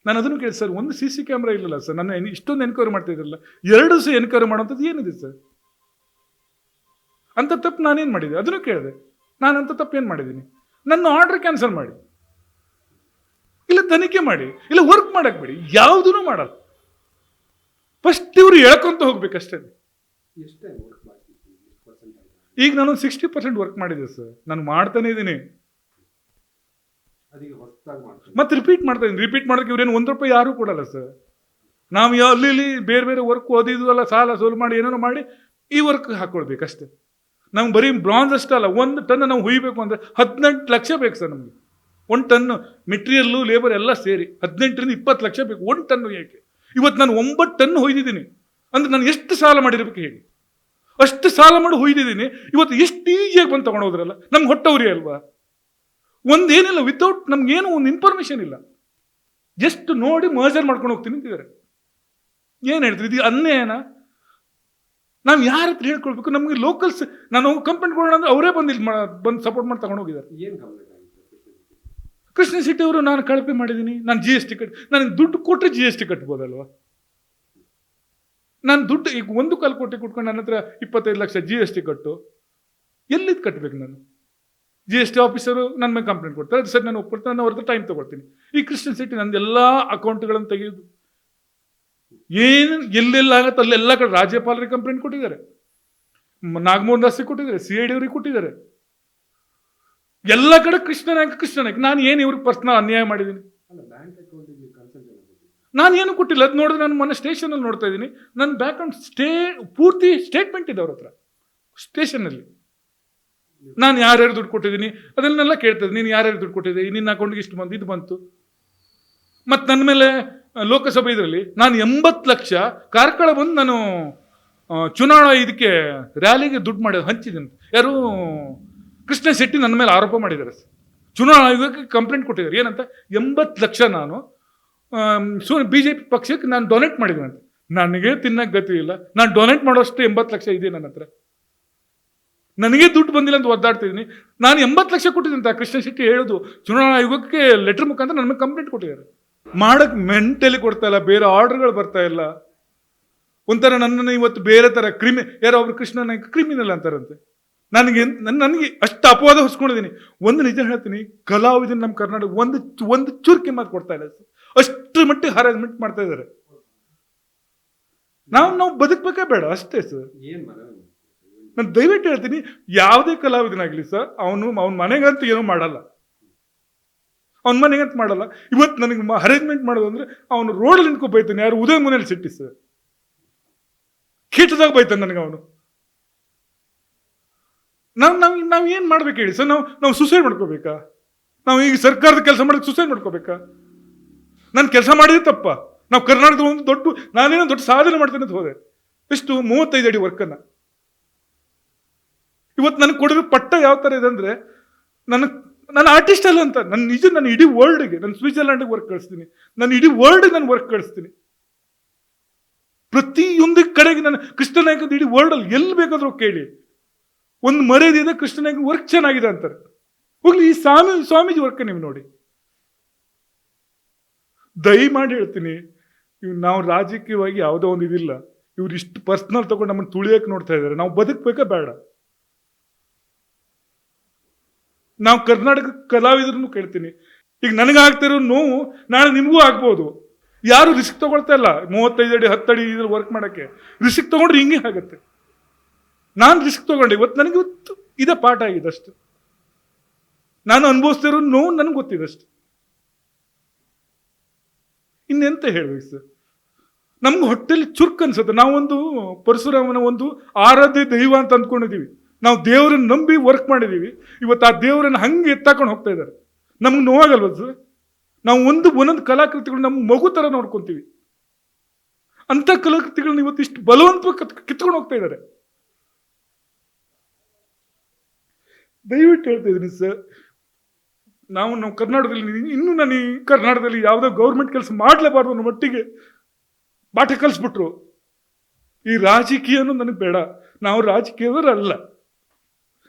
ನಾನು ಅದನ್ನು ಕೇಳಿ ಸರ್, ಒಂದು ಸಿ ಸಿ ಕ್ಯಾಮ್ರಾ ಇಲ್ಲಲ್ಲ ಸರ್? ನನ್ನ ಇಷ್ಟೊಂದು ಎನ್ಕ್ವೈರಿ ಮಾಡ್ತಾ ಇದ್ರಲ್ಲ? ಎರಡು ದಿವಸ ಎನ್ಕ್ವೈರಿ ಮಾಡೋಂಥದ್ದು ಏನಿದೆ ಸರ್? ಅಂತ ತಪ್ಪು ನಾನೇನು ಮಾಡಿದೆ? ಅದನ್ನು ಕೇಳಿದೆ. ನಾನು ಅಂತ ತಪ್ಪು ಏನು ಮಾಡಿದ್ದೀನಿ? ನನ್ನ ಆರ್ಡ್ರ್ ಕ್ಯಾನ್ಸಲ್ ಮಾಡಿ. ಇಲ್ಲ ತನಿಖೆ ಮಾಡಿ ಇಲ್ಲ ವರ್ಕ್ ಮಾಡಕ್ಕೆ ಬಿಡಿ ಯಾವುದೂ ಮಾಡಲ್ಲ. ಫಸ್ಟ್ ಇವರು ಹೇಳ್ಕೊಂತ ಹೋಗ್ಬೇಕಷ್ಟೇ. ಈಗ ನಾನು ಸಿಕ್ಸ್ಟಿ ಪರ್ಸೆಂಟ್ ವರ್ಕ್ ಮಾಡಿದೆ ಸರ್ ನಾನು ಮಾಡ್ತಾನೆ ಇದ್ದೀನಿ. ಮತ್ತೆ ರಿಪೀಟ್ ಮಾಡ್ತಾ ಇದ್ದೀನಿ ರಿಪೀಟ್ ಮಾಡೋಕ್ಕೆ ಇವ್ರೇನು ಒಂದು ರೂಪಾಯಿ ಯಾರೂ ಕೊಡಲ್ಲ ಸರ್ ನಾವು ಅಲ್ಲಿ ಇಲ್ಲಿ ಬೇರೆ ಬೇರೆ ವರ್ಕ್ ಓದಿದ್ದು ಅಲ್ಲ ಸಾಲ ಸೋಲು ಮಾಡಿ ಏನೇನೋ ಮಾಡಿ ಈ ವರ್ಕ್ ಹಾಕೊಳ್ಬೇಕಷ್ಟೇ. ನಮ್ಗೆ ಬರೀ ಬ್ರಾಂಜ್ ಅಷ್ಟೇ ಅಲ್ಲ ಒಂದು ಟನ್ ನಾವು ಹುಯ್ಬೇಕು ಅಂದರೆ ಹದಿನೆಂಟು ಲಕ್ಷ ಬೇಕು ಸರ್ ನಮಗೆ. ಒಂದು ಟನ್ನು ಮೆಟೀರಿಯಲ್ಲು ಲೇಬರ್ ಎಲ್ಲ ಸೇರಿ ಹದಿನೆಂಟರಿಂದ ಇಪ್ಪತ್ತು ಲಕ್ಷ ಬೇಕು. ಒಂದು ಟನ್ನು ಏಕೆ? ಇವತ್ತು ನಾನು ಒಂಬತ್ತು ಟನ್ ಹೊಯ್ದಿದ್ದೀನಿ. ಅಂದ್ರೆ ನಾನು ಎಷ್ಟು ಸಾಲ ಮಾಡಿರ್ಬೇಕು ಹೇಳಿ? ಅಷ್ಟು ಸಾಲ ಮಾಡಿ ಹೊಯ್ದಿದ್ದೀನಿ. ಇವತ್ತು ಎಷ್ಟು ಈಸಿಯಾಗಿ ಬಂದು ತೊಗೊಂಡೋದ್ರಲ್ಲ? ನಮ್ಗೆ ಹೊಟ್ಟವ್ರಿ ಅಲ್ವಾ? ಒಂದೇನಿಲ್ಲ ವಿತೌಟ್ ನಮ್ಗೇನು ಒಂದು ಇನ್ಫಾರ್ಮೇಷನ್ ಇಲ್ಲ. ಜಸ್ಟ್ ನೋಡಿ ಮರ್ಜರ್ ಮಾಡ್ಕೊಂಡು ಹೋಗ್ತೀನಿ ಅಂತಿದ್ದಾರೆ. ಏನು ಹೇಳ್ತೀರಿ ಇದು ಅನ್ಯಾಯನ? ನಾವು ಯಾರ ಹತ್ರ ಹೇಳ್ಕೊಳ್ಬೇಕು? ನಮಗೆ ಲೋಕಲ್ಸ್ ನಾನು ಕಂಪ್ಲೇಂಟ್ ಕೊಡೋಣ ಅಂದ್ರೆ ಅವರೇ ಬಂದು ಇಲ್ಲಿ ಬಂದು ಸಪೋರ್ಟ್ ಮಾಡಿ ತಗೊಂಡು ಹೋಗಿದ್ದಾರೆ ಏನು ಕೃಷ್ಣ ಶೆಟ್ಟಿ ಅವರು ನಾನು ಕಳಪೆ ಮಾಡಿದ್ದೀನಿ, ನಾನು ಜಿ ಎಸ್ ಟಿ ಕಟ್, ನನಗೆ ದುಡ್ಡು ಕೊಟ್ಟರೆ ಜಿ ಎಸ್ ಟಿ ಕಟ್ಬೋದಲ್ವ? ನಾನು ದುಡ್ಡು, ಈಗ ಒಂದು ಕಾಲು ಕೋಟಿ ಕೊಟ್ಕೊಂಡು ನನ್ನ ಹತ್ರ ಇಪ್ಪತ್ತೈದು ಲಕ್ಷ ಜಿ ಎಸ್ ಟಿ ಕಟ್ಟು ಎಲ್ಲಿದ್ದು ಕಟ್ಟಬೇಕು ನಾನು? ಜಿ ಎಸ್ ಟಿ ಆಫೀಸರು ನನ್ನ ಮೇಲೆ ಕಂಪ್ಲೇಂಟ್ ಕೊಡ್ತಾರೆ, ಅದು ಸರ್, ನಾನು ಒಪ್ಕೊಡ್ತೀನಿ, ನಾನು ಅವ್ರದ್ದು ಟೈಮ್ ತೊಗೊಳ್ತೀನಿ. ಈ ಕೃಷ್ಣ ಸಿಟಿ ನನ್ನ ಎಲ್ಲ ಅಕೌಂಟ್ಗಳನ್ನು ತೆಗೆಯೋದು ಏನು, ಎಲ್ಲೆಲ್ಲ ಆಗತ್ತೆ ಅಲ್ಲೆಲ್ಲ ಕಡೆ ರಾಜ್ಯಪಾಲರಿಗೆ ಕಂಪ್ಲೇಂಟ್ ಕೊಟ್ಟಿದ್ದಾರೆ. ನಾಗಮೋಹನ್ ದಾಸ್ಗೆ ಕೊಟ್ಟಿದ್ದಾರೆ ಸಿ ಐ ಡಿ ಅವ್ರಿಗೆ ಕೊಟ್ಟಿದ್ದಾರೆ. ಎಲ್ಲ ಕಡೆ ಕೃಷ್ಣ ನಾಯಕ ಕೃಷ್ಣ ನಾಯಕ. ನಾನು ಏನು ಇವ್ರಿಗೆ ಪರ್ಸ್ನಲ್ ಅನ್ಯಾಯ ಮಾಡಿದ್ದೀನಿ? ನಾನು ಏನು ಕೊಟ್ಟಿಲ್ಲ. ಅದು ನೋಡಿದ್ರೆ ನಾನು ಮೊನ್ನೆ ಸ್ಟೇಷನಲ್ಲಿ ನೋಡ್ತಾ ಇದ್ದೀನಿ. ನನ್ನ ಬ್ಯಾಕ್ ಸ್ಟೇ ಪೂರ್ತಿ ಸ್ಟೇಟ್ಮೆಂಟ್ ಇದೆ ಅವ್ರ ಹತ್ರ. ಸ್ಟೇಷನಲ್ಲಿ ನಾನು ಯಾರ್ಯಾರು ದುಡ್ಡು ಕೊಟ್ಟಿದ್ದೀನಿ? ಅದನ್ನೆಲ್ಲ ಕೇಳ್ತದೆ ನೀನು ಯಾರ್ಯಾರು ದುಡ್ಡು ಕೊಟ್ಟಿದ್ದೆ ನಿನ್ನ ಅಕೌಂಟ್ಗೆ ಇಷ್ಟು ಬಂದು ಇದು ಬಂತು. ಮತ್ತು ನನ್ನ ಮೇಲೆ ಲೋಕಸಭೆ ಇದರಲ್ಲಿ ನಾನು ಎಂಬತ್ತು ಲಕ್ಷ ಕಾರ್ಕಳ ಬಂದು ನಾನು ಚುನಾವಣಾ ಇದಕ್ಕೆ ರ್ಯಾಲಿಗೆ ದುಡ್ಡು ಮಾಡಿ ಹಂಚಿದ್ದೀನಿ ಯಾರು ಕೃಷ್ಣ ಶೆಟ್ಟಿ ನನ್ನ ಮೇಲೆ ಆರೋಪ ಮಾಡಿದ್ದಾರೆ ಚುನಾವಣಾ ಆಯೋಗಕ್ಕೆ ಕಂಪ್ಲೇಂಟ್ ಕೊಟ್ಟಿದ್ದಾರೆ. ಏನಂತ? ಎಂಬತ್ತು ಲಕ್ಷ ನಾನು ಸೊ ಬಿ ಜೆ ಪಿ ಪಕ್ಷಕ್ಕೆ ನಾನು ಡೊನೇಟ್ ಮಾಡಿದ್ದೀನಿ ಅಂತ. ನನಗೆ ತಿನ್ನಕ್ಕೆ ಗತಿ ಇಲ್ಲ. ನಾನು ಡೊನೇಟ್ ಮಾಡೋಷ್ಟು ಎಂಬತ್ತು ಲಕ್ಷ ಇದೆ ನನ್ನ ಹತ್ರ. ನನಗೆ ದುಡ್ಡು ಬಂದಿಲ್ಲ ಅಂತ ಒದ್ದಾಡ್ತಿದ್ದೀನಿ ನಾನು ಎಂಬತ್ತು ಲಕ್ಷ ಕೊಟ್ಟಿದ್ದೀನಿ ಅಂತ ಕೃಷ್ಣ ಶೆಟ್ಟಿ ಹೇಳೋದು. ಚುನಾವಣಾ ಆಯೋಗಕ್ಕೆ ಲೆಟರ್ ಮುಖಾಂತರ ನನಗೆ ಕಂಪ್ಲೇಂಟ್ ಕೊಟ್ಟಿದ್ದಾರೆ. ಮಾಡಕ್ಕೆ ಮೆಂಟಲಿ ಕೊಡ್ತಾ ಇಲ್ಲ. ಬೇರೆ ಆರ್ಡರ್ಗಳು ಬರ್ತಾ ಇಲ್ಲ. ಒಂಥರ ನನ್ನನ್ನು ಇವತ್ತು ಬೇರೆ ಥರ ಕ್ರಿಮಿ, ಯಾರೋ ಒಬ್ರು ಕೃಷ್ಣನ ಕ್ರಿಮಿನಲ್ ಅಂತಾರಂತೆ. ನನಗೆ ನನ್- ನನಗೆ ಅಷ್ಟು ಅಪವಾದ ಹೊಸ್ಕೊಂಡಿದ್ದೀನಿ. ಒಂದು ನಿಜ ಹೇಳ್ತೀನಿ ಕಲಾವಿದನ್ ನಮ್ಮ ಕರ್ನಾಟಕ ಒಂದು ಒಂದು ಚುರುಕಿ ಮಾತು ಕೊಡ್ತಾ ಇಲ್ಲ ಅಷ್ಟು ಮಟ್ಟಿಗೆ ಹರಾಜ್ಮೆಂಟ್ ಮಾಡ್ತಾ ಇದ್ದಾರೆ. ನಾವು ನಾವು ಬದುಕಬೇಕೇ ಬೇಡ ಅಷ್ಟೇ ಸರ್? ನಾನು ದಯವಿಟ್ಟು ಹೇಳ್ತೀನಿ ಯಾವುದೇ ಕಲಾವಿದನಾಗಲಿ ಸರ್ ಅವನು ಅವನ ಮನೆಗಂತೂ ಏನೂ ಮಾಡಲ್ಲ. ಅವನ ಮನೆಗಂತ ಮಾಡಲ್ಲ. ಇವತ್ತು ನನಗೆ ಅರೇಂಜ್ಮೆಂಟ್ ಮಾಡೋದು ಅಂದ್ರೆ ಅವನು ರೋಡಲ್ಲಿ ನಿಂತ್ಕೊ ಬೈತಾನೆ ಯಾರು ಉದಯ ಮನೇಲಿ ಸಿಟ್ಟಿ ಸರ್. ಕೀಟದಾಗ ಬೈತಾನೆ ನನಗೆ ಅವನು. ನಾವು ನಾವು ನಾವು ಏನು ಮಾಡ್ಬೇಕು ಹೇಳಿ? ಸರ್ ನಾವು ನಾವು ಸುಸೈಡ್ ಮಾಡ್ಕೋಬೇಕಾ? ನಾವು ಈಗ ಸರ್ಕಾರದ ಕೆಲಸ ಮಾಡಕ್ಕೆ ಸುಸೈಡ್ ಮಾಡ್ಕೋಬೇಕಾ? ನಾನು ಕೆಲಸ ಮಾಡಿದ್ರೆ ತಪ್ಪ. ನಾವು ಕರ್ನಾಟಕದ ಒಂದು ದೊಡ್ಡ, ನಾನೇನೋ ದೊಡ್ಡ ಸಾಧನೆ ಮಾಡ್ತೇನೆ ಅಂತ ಹೋದೆ. ಎಷ್ಟು ಮೂವತ್ತೈದು ಅಡಿ ವರ್ಕನ್ನು. ಇವತ್ತು ನನಗೆ ಕೊಡಿರೋ ಪಟ್ಟ ಯಾವ ಥರ ಇದೆ ಅಂದರೆ, ನನ್ನ ನನ್ನ ಆರ್ಟಿಸ್ಟ್ ಅಲ್ಲ ಅಂತ. ನನ್ನ ನಿಜ ನಾನು ಇಡೀ ವರ್ಲ್ಡ್ಗೆ ನಾನು ಸ್ವಿಟ್ಜರ್ಲ್ಯಾಂಡಿಗೆ ವರ್ಕ್ ಕಳಿಸ್ತೀನಿ. ನಾನು ಇಡೀ ವರ್ಲ್ಡ್ಗೆ ನಾನು ವರ್ಕ್ ಕಳಿಸ್ತೀನಿ. ಪ್ರತಿಯೊಂದು ಕಡೆಗೆ ನಾನು ಕೃಷ್ಣ ನಾಯಕದ ಇಡೀ ವರ್ಲ್ಡಲ್ಲಿ ಎಲ್ಲಿ ಬೇಕಾದರೂ ಕೇಳಿ. ಒಂದು ಮರ್ಯಾದೆಯಿಂದ ಇದೆ ಕೃಷ್ಣ ವರ್ಕ್ ಚೆನ್ನಾಗಿದೆ ಅಂತಾರೆ. ಹೋಗ್ಲಿ, ಈ ಸ್ವಾಮಿ, ಸ್ವಾಮೀಜಿ ವರ್ಕ್ ನೀವು ನೋಡಿ. ದಯಮಾಡಿ ಹೇಳ್ತೀನಿ ಇವ್ ನಾವು ರಾಜಕೀಯವಾಗಿ ಯಾವುದೋ ಒಂದು ಇದಿಲ್ಲ. ಇವ್ರು ಇಷ್ಟು ಪರ್ಸ್ನಲ್ ತಗೊಂಡು ನಮ್ಮನ್ನು ತುಳಿಯಕ್ಕೆ ನೋಡ್ತಾ ಇದ್ದಾರೆ ನಾವು ಬದುಕಬೇಕಾ ಬೇಡ. ನಾವು ಕರ್ನಾಟಕ ಕಲಾವಿದರನ್ನು ಕೇಳ್ತೀನಿ. ಈಗ ನನಗಾಗ್ತಿರೋ ನೋವು ನಾಳೆ ನಿಮಗೂ ಆಗ್ಬೋದು. ಯಾರು ರಿಸ್ಕ್ ತಗೊಳ್ತಾ ಇಲ್ಲ. ಮೂವತ್ತೈದು ಅಡಿ ಹತ್ತಡಿ ಇದ್ರಲ್ಲಿ ವರ್ಕ್ ಮಾಡೋಕ್ಕೆ. ರಿಸ್ಕ್ ತಗೊಂಡ್ರೆ ಹಿಂಗೆ ಆಗುತ್ತೆ. ನಾನು ರಿಸ್ಕ್ ತಗೊಂಡೆ. ಇವತ್ತು ನನಗೆ ಇವತ್ತು ಇದೇ ಪಾಠ ಆಗಿದೆ ಅಷ್ಟು ನಾನು ಅನುಭವಿಸ್ತಿರೋ ನೋವು ನನಗೆ ಗೊತ್ತಿದೆ ಅಷ್ಟು ಇನ್ನೆಂತ ಹೇಳ್ಬೇಕು ಸರ್? ನಮ್ಗೆ ಹೊಟ್ಟೆಲಿ ಚುರ್ಕ್ ಅನ್ಸುತ್ತೆ. ನಾವೊಂದು ಪರಶುರಾಮನ ಒಂದು ಆರಾಧ್ಯ ದೈವ ಅಂತ ಅಂದ್ಕೊಂಡಿದ್ದೀವಿ ನಾವು ದೇವರನ್ನ ನಂಬಿ ವರ್ಕ್ ಮಾಡಿದ್ದೀವಿ ಇವತ್ತು ಆ ದೇವರನ್ನ ಹಂಗೆ ಎತ್ತಾಕೊಂಡು ಹೋಗ್ತಾ ಇದ್ದಾರೆ. ನಮ್ಗೆ ನೋವಾಗಲ್ವ ಸರ್? ನಾವು ಒಂದು ಒಂದೊಂದು ಕಲಾಕೃತಿಗಳು ನಮ್ಮ ಮಗು ಥರ ನೋಡ್ಕೊತೀವಿ. ಅಂಥ ಕಲಾಕೃತಿಗಳನ್ನ ಇವತ್ತು ಇಷ್ಟು ಬಲವಂತವಾಗಿ ಕತ್ ಕಿತ್ಕೊಂಡು ಹೋಗ್ತಾ ಇದ್ದಾರೆ. ದಯವಿಟ್ಟು ಹೇಳ್ತಾ ಇದ್ದೀನಿ ಸರ್ ನಾವು ನಾವು ಕರ್ನಾಟಕದಲ್ಲಿ ಇನ್ನೂ ನಾನು ಈ ಕರ್ನಾಟಕದಲ್ಲಿ ಯಾವುದೋ ಗೌರ್ಮೆಂಟ್ ಕೆಲಸ ಮಾಡಲೇಬಾರ್ದು ಅನ್ನೋ ಮಟ್ಟಿಗೆ ಪಾಠ ಕಲಿಸ್ಬಿಟ್ರು. ಈ ರಾಜಕೀಯನೂ ನನಗೆ ಬೇಡ. ನಾವು ರಾಜಕೀಯದವರಲ್ಲ.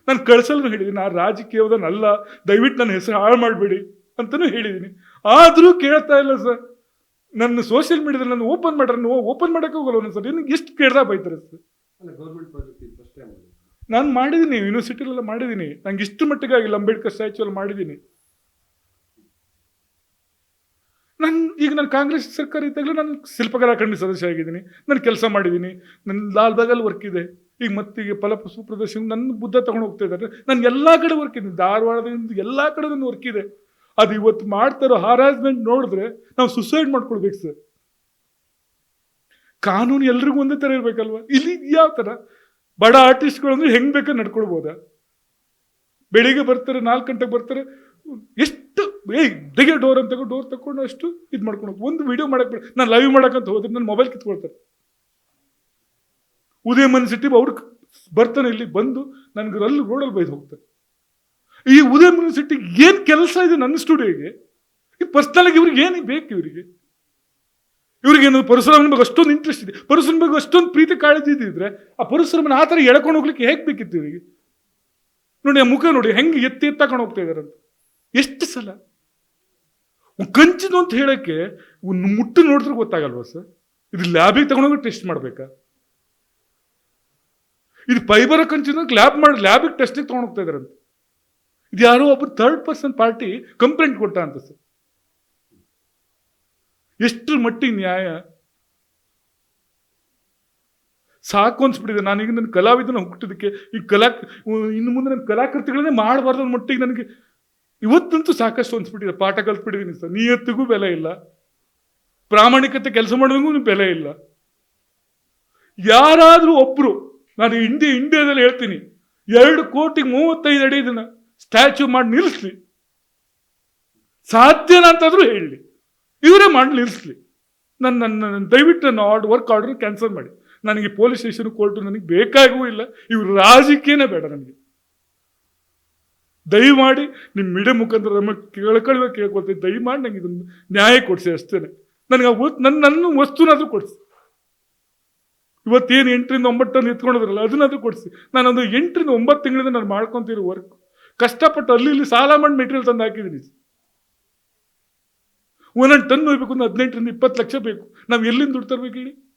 ನಾನು ಕಳ್ಸಲ್ನು ಹೇಳಿದ್ದೀನಿ ನಾನು ರಾಜಕೀಯದವನಲ್ಲ. ದಯವಿಟ್ಟು ನನ್ನ ಹೆಸರು ಹಾಳು ಮಾಡಬೇಡಿ ಅಂತಲೂ ಹೇಳಿದ್ದೀನಿ ಆದರೂ ಕೇಳ್ತಾ ಇಲ್ಲ ಸರ್ ನನ್ನ ಸೋಷಿಯಲ್ ಮೀಡಿಯಾದಲ್ಲಿ ನಾನು ಓಪನ್ ಮಾಡ್ರೆ ಓಪನ್ ಮಾಡೋಕ್ಕೆ ಹೋಗಲ್ಲ ಸರ್ ನಿನಗೆ ಎಷ್ಟು ಕೇಳ್ದಾಗ ಬೈತಾರೆ ಸರ್ ಅಲ್ಲ ಗೌರ್ಮೆಂಟ್ ಪ್ರಾಜೆಕ್ಟ್ ಫಸ್ಟ್ ಟೈಮ್ ನಾನು ಮಾಡಿದ್ದೀನಿ ಯೂನಿವರ್ಸಿಟಿಲೆಲ್ಲ ಮಾಡಿದ್ದೀನಿ ನಂಗೆ ಇಷ್ಟು ಮಟ್ಟಿಗೆ ಆಗಿಲ್ಲ ಅಂಬೇಡ್ಕರ್ ಸ್ಟ್ಯಾಚು ಅಲ್ಲಿ ಮಾಡಿದ್ದೀನಿ ನಾನು, ಈಗ ನಾನು ಕಾಂಗ್ರೆಸ್ ಸರ್ಕಾರ ಇದ್ದಾಗಲೂ ನಾನು ಶಿಲ್ಪಕಲಾ ಅಕಾಡೆಮಿ ಸದಸ್ಯ ಆಗಿದ್ದೀನಿ. ನಾನು ಕೆಲಸ ಮಾಡಿದ್ದೀನಿ ನನ್ನ ಲಾಲ್ಬಾಗಲ್ಲಿ ವರ್ಕ್ ಇದೆ. ಈಗ ಮತ್ತೀಗ ಫಲಪುಷ್ಪ ಪ್ರದರ್ಶನ ನನ್ನ ಬುದ್ಧ ತಗೊಂಡು ಹೋಗ್ತಾ ಇದ್ದಾರೆ. ನಾನು ಎಲ್ಲ ಕಡೆ ವರ್ಕ್ ಇದ್ದೀನಿ ಧಾರವಾಡದಿಂದ ಎಲ್ಲ ಕಡೆ ನನ್ನ ವರ್ಕ್ ಇದೆ. ಅದು ಇವತ್ತು ಮಾಡ್ತಾರೋ ಹರಾಸ್ಮೆಂಟ್ ನೋಡಿದ್ರೆ ನಾವು ಸುಸೈಡ್ ಮಾಡ್ಕೊಳ್ಬೇಕು ಸರ್ ಕಾನೂನು ಎಲ್ರಿಗೂ ಒಂದೇ ಥರ ಇರಬೇಕಲ್ವ? ಇಲ್ಲಿ ಯಾವ ಥರ ಬಡ ಆರ್ಟಿಸ್ಟ್ಗಳು ಅಂದ್ರೆ ಹೆಂಗ್ ಬೇಕಾದ್ರೆ ನಡ್ಕೊಳ್ಬೋದಾ? ಬೆಳಿಗ್ಗೆ ಬರ್ತಾರೆ, ನಾಲ್ಕು ಗಂಟೆಗೆ ಬರ್ತಾರೆ, ಎಷ್ಟು ತೆಗೆ ಡೋರ್ ಅಂತ ಡೋರ್ ತಗೊಂಡು ಅಷ್ಟು ಇದು ಮಾಡ್ಕೊಂಡು ಒಂದು ವಿಡಿಯೋ ಮಾಡಕ್ ನಾನು ಲೈವ್ ಮಾಡಕ್ಕಂತ ಹೋದ್ರೆ ನನ್ನ ಮೊಬೈಲ್ ಕಿತ್ಕೊಳ್ತಾರೆ. ಉದಯ ಮನ್ ಸಿಟಿ ಅವ್ರು ಬರ್ತಾನೆ ಇಲ್ಲಿ, ಬಂದು ನನ್ಗೆ ಅಲ್ಲಿ ರೋಡಲ್ಲಿ ಬೈದು ಹೋಗ್ತಾರೆ. ಈ ಉದಯ ಮನ್ ಸಿಟಿ ಏನ್ ಕೆಲಸ ಇದೆ ನನ್ನ ಸ್ಟುಡಿಯೋಗೆ ಈ ಪರ್ಸ್ನಲ್ ಆಗಿ ಇವ್ರಿಗೆ ಏನು ಬೇಕು ಇವರಿಗೆ? ಇವ್ರಿಗೇನು ಪರಶುರಾಮನ ಬಗ್ಗೆ ಅಷ್ಟೊಂದು ಇಂಟ್ರೆಸ್ಟ್ ಇದೆ. ಪರಶುರಾಮನ ಬಗ್ಗೆ ಅಷ್ಟೊಂದು ಪ್ರೀತಿ ಕಾಳಜಿ ಇದ್ದಿದ್ರೆ ಆ ಪರಶುರಾಮನ ಆ ಥರ ಎಳ್ಕೊಂಡು ಹೋಗ್ಲಿಕ್ಕೆ ಹೇಗೆ ಬೇಕಿತ್ತು ಇವರಿಗೆ? ನೋಡಿ, ಆ ಮುಖ ನೋಡಿ, ಹೆಂಗೆ ಎತ್ತಿ ಎತ್ತಾಕೊಂಡು ಹೋಗ್ತಾ ಇದಾರೆ ಅಂತ. ಎಷ್ಟು ಸಲ? ಕಂಚಿದು ಅಂತ ಹೇಳಕ್ಕೆ ಒಂದು ಮುಟ್ಟು ನೋಡಿದ್ರೆ ಗೊತ್ತಾಗಲ್ವಾ ಸರ್? ಇದು ಲ್ಯಾಬಿಗೆ ತಗೊಂಡೋಗಿ ಟೆಸ್ಟ್ ಮಾಡ್ಬೇಕಾ? ಇದು ಫೈಬರ್ ಕಂಚಿನ ಲ್ಯಾಬ್ ಮಾಡಿ ಲ್ಯಾಬಿಗೆ ಟೆಸ್ಟಿಗೆ ತೊಗೊಂಡೋಗ್ತಾ ಹೋಗ್ತಾ ಇದಾರೆ ಅಂತ. ಇದು ಯಾರೋ ಒಬ್ಬ ಥರ್ಡ್ ಪರ್ಸನ್ ಪಾರ್ಟಿ ಕಂಪ್ಲೇಂಟ್ ಕೊಟ್ಟ ಅಂತ ಸರ್. ಎಷ್ಟು ಮಟ್ಟಿಗೆ ನ್ಯಾಯ? ಸಾಕು ಅನ್ಸ್ಬಿಟ್ಟಿದೆ. ನಾನೀಗ ನನ್ನ ಕಲಾವಿದನ ಹುಟ್ಟಿದಕ್ಕೆ, ಈ ಕಲಾ, ಇನ್ನು ಮುಂದೆ ನನ್ನ ಕಲಾಕೃತಿಗಳನ್ನೇ ಮಾಡಬಾರ್ದು ಮಟ್ಟಿಗೆ ನನಗೆ ಇವತ್ತಂತೂ ಸಾಕಷ್ಟು ಅನ್ಸ್ಬಿಟ್ಟಿದೆ. ಪಾಠ ಕಲ್ತ್ಬಿಟ್ಟಿದ್ದೀನಿ ಸರ್. ನಿಯತ್ತಿಗೂ ಬೆಲೆ ಇಲ್ಲ. ಪ್ರಾಮಾಣಿಕತೆ ಕೆಲಸ ಮಾಡೋದಕ್ಕೂ ಬೆಲೆ ಇಲ್ಲ. ಯಾರಾದರೂ ಒಬ್ರು, ನಾನು ಇಂಡಿಯಾ ಇಂಡಿಯಾದಲ್ಲಿ ಹೇಳ್ತೀನಿ, ಎರಡು ಕೋಟಿ ಮೂವತ್ತೈದು ಅಡಿ ಇದನ್ನ ಸ್ಟ್ಯಾಚ್ಯೂ ಮಾಡಿ ನಿಲ್ಲಿಸ್ಲಿ. ಸಾಧ್ಯನ ಅಂತಾದರೂ ಹೇಳಲಿ ಇವರೇ ಮಾಡಿ ನನ್ನ ನನ್ನ ದಯವಿಟ್ಟು ನನ್ನ ಆರ್ಡ್ ವರ್ಕ್ ಆರ್ಡರ್ ಕ್ಯಾನ್ಸಲ್ ಮಾಡಿ. ನನಗೆ ಪೊಲೀಸ್ ಸ್ಟೇಷನ್ ಕೋರ್ಟು ನನಗೆ ಬೇಕಾಗೂ ಇಲ್ಲ. ಇವ್ರ ರಾಜಕೀಯನೇ ಬೇಡ ನನಗೆ. ದಯಮಾಡಿ ನಿಮ್ಮ ಮೀಡಿಯಾ ಮುಖಾಂತರ ನಮ್ಮ ಕೇಳ್ಕೊಳ್ತೀನಿ. ದಯಮಾಡಿ ನನಗೆ ಇದನ್ನು ನ್ಯಾಯ ಕೊಡಿಸಿ ಅಷ್ಟೇ ನನಗೆ ಆ ನನ್ನ ನನ್ನ ವಸ್ತುನಾದರೂ ಕೊಡಿಸಿ. ಇವತ್ತೇನು ಎಂಟರಿಂದ ಒಂಬತ್ತು ಟನ್ ಎತ್ಕೊಂಡಿದ್ರಲ್ಲ, ಅದನ್ನಾದರೂ ಕೊಡಿಸಿ. ನಾನೊಂದು ಎಂಟರಿಂದ ಒಂಬತ್ತು ತಿಂಗಳಿಂದ ನಾನು ಮಾಡ್ಕೊತಿರೋ ವರ್ಕ್ ಕಷ್ಟಪಟ್ಟು ಅಲ್ಲಿ ಇಲ್ಲಿ ಸಾಲ ಮಾಡಿ ಮೆಟೀರಿಯಲ್ ತಂದು ಹಾಕಿದ್ದೀನಿ. ಒಂದೊಂದು ಟನ್ ಹೋಗ್ಬೇಕು ಒಂದು ಹದಿನೆಂಟರಿಂದ ಇಪ್ಪತ್ತು ಲಕ್ಷ ಬೇಕು. ನಾವು ಎಲ್ಲಿಂದ ದುಡ್ಡು ತರಬೇಕು ಹೇಳಿ?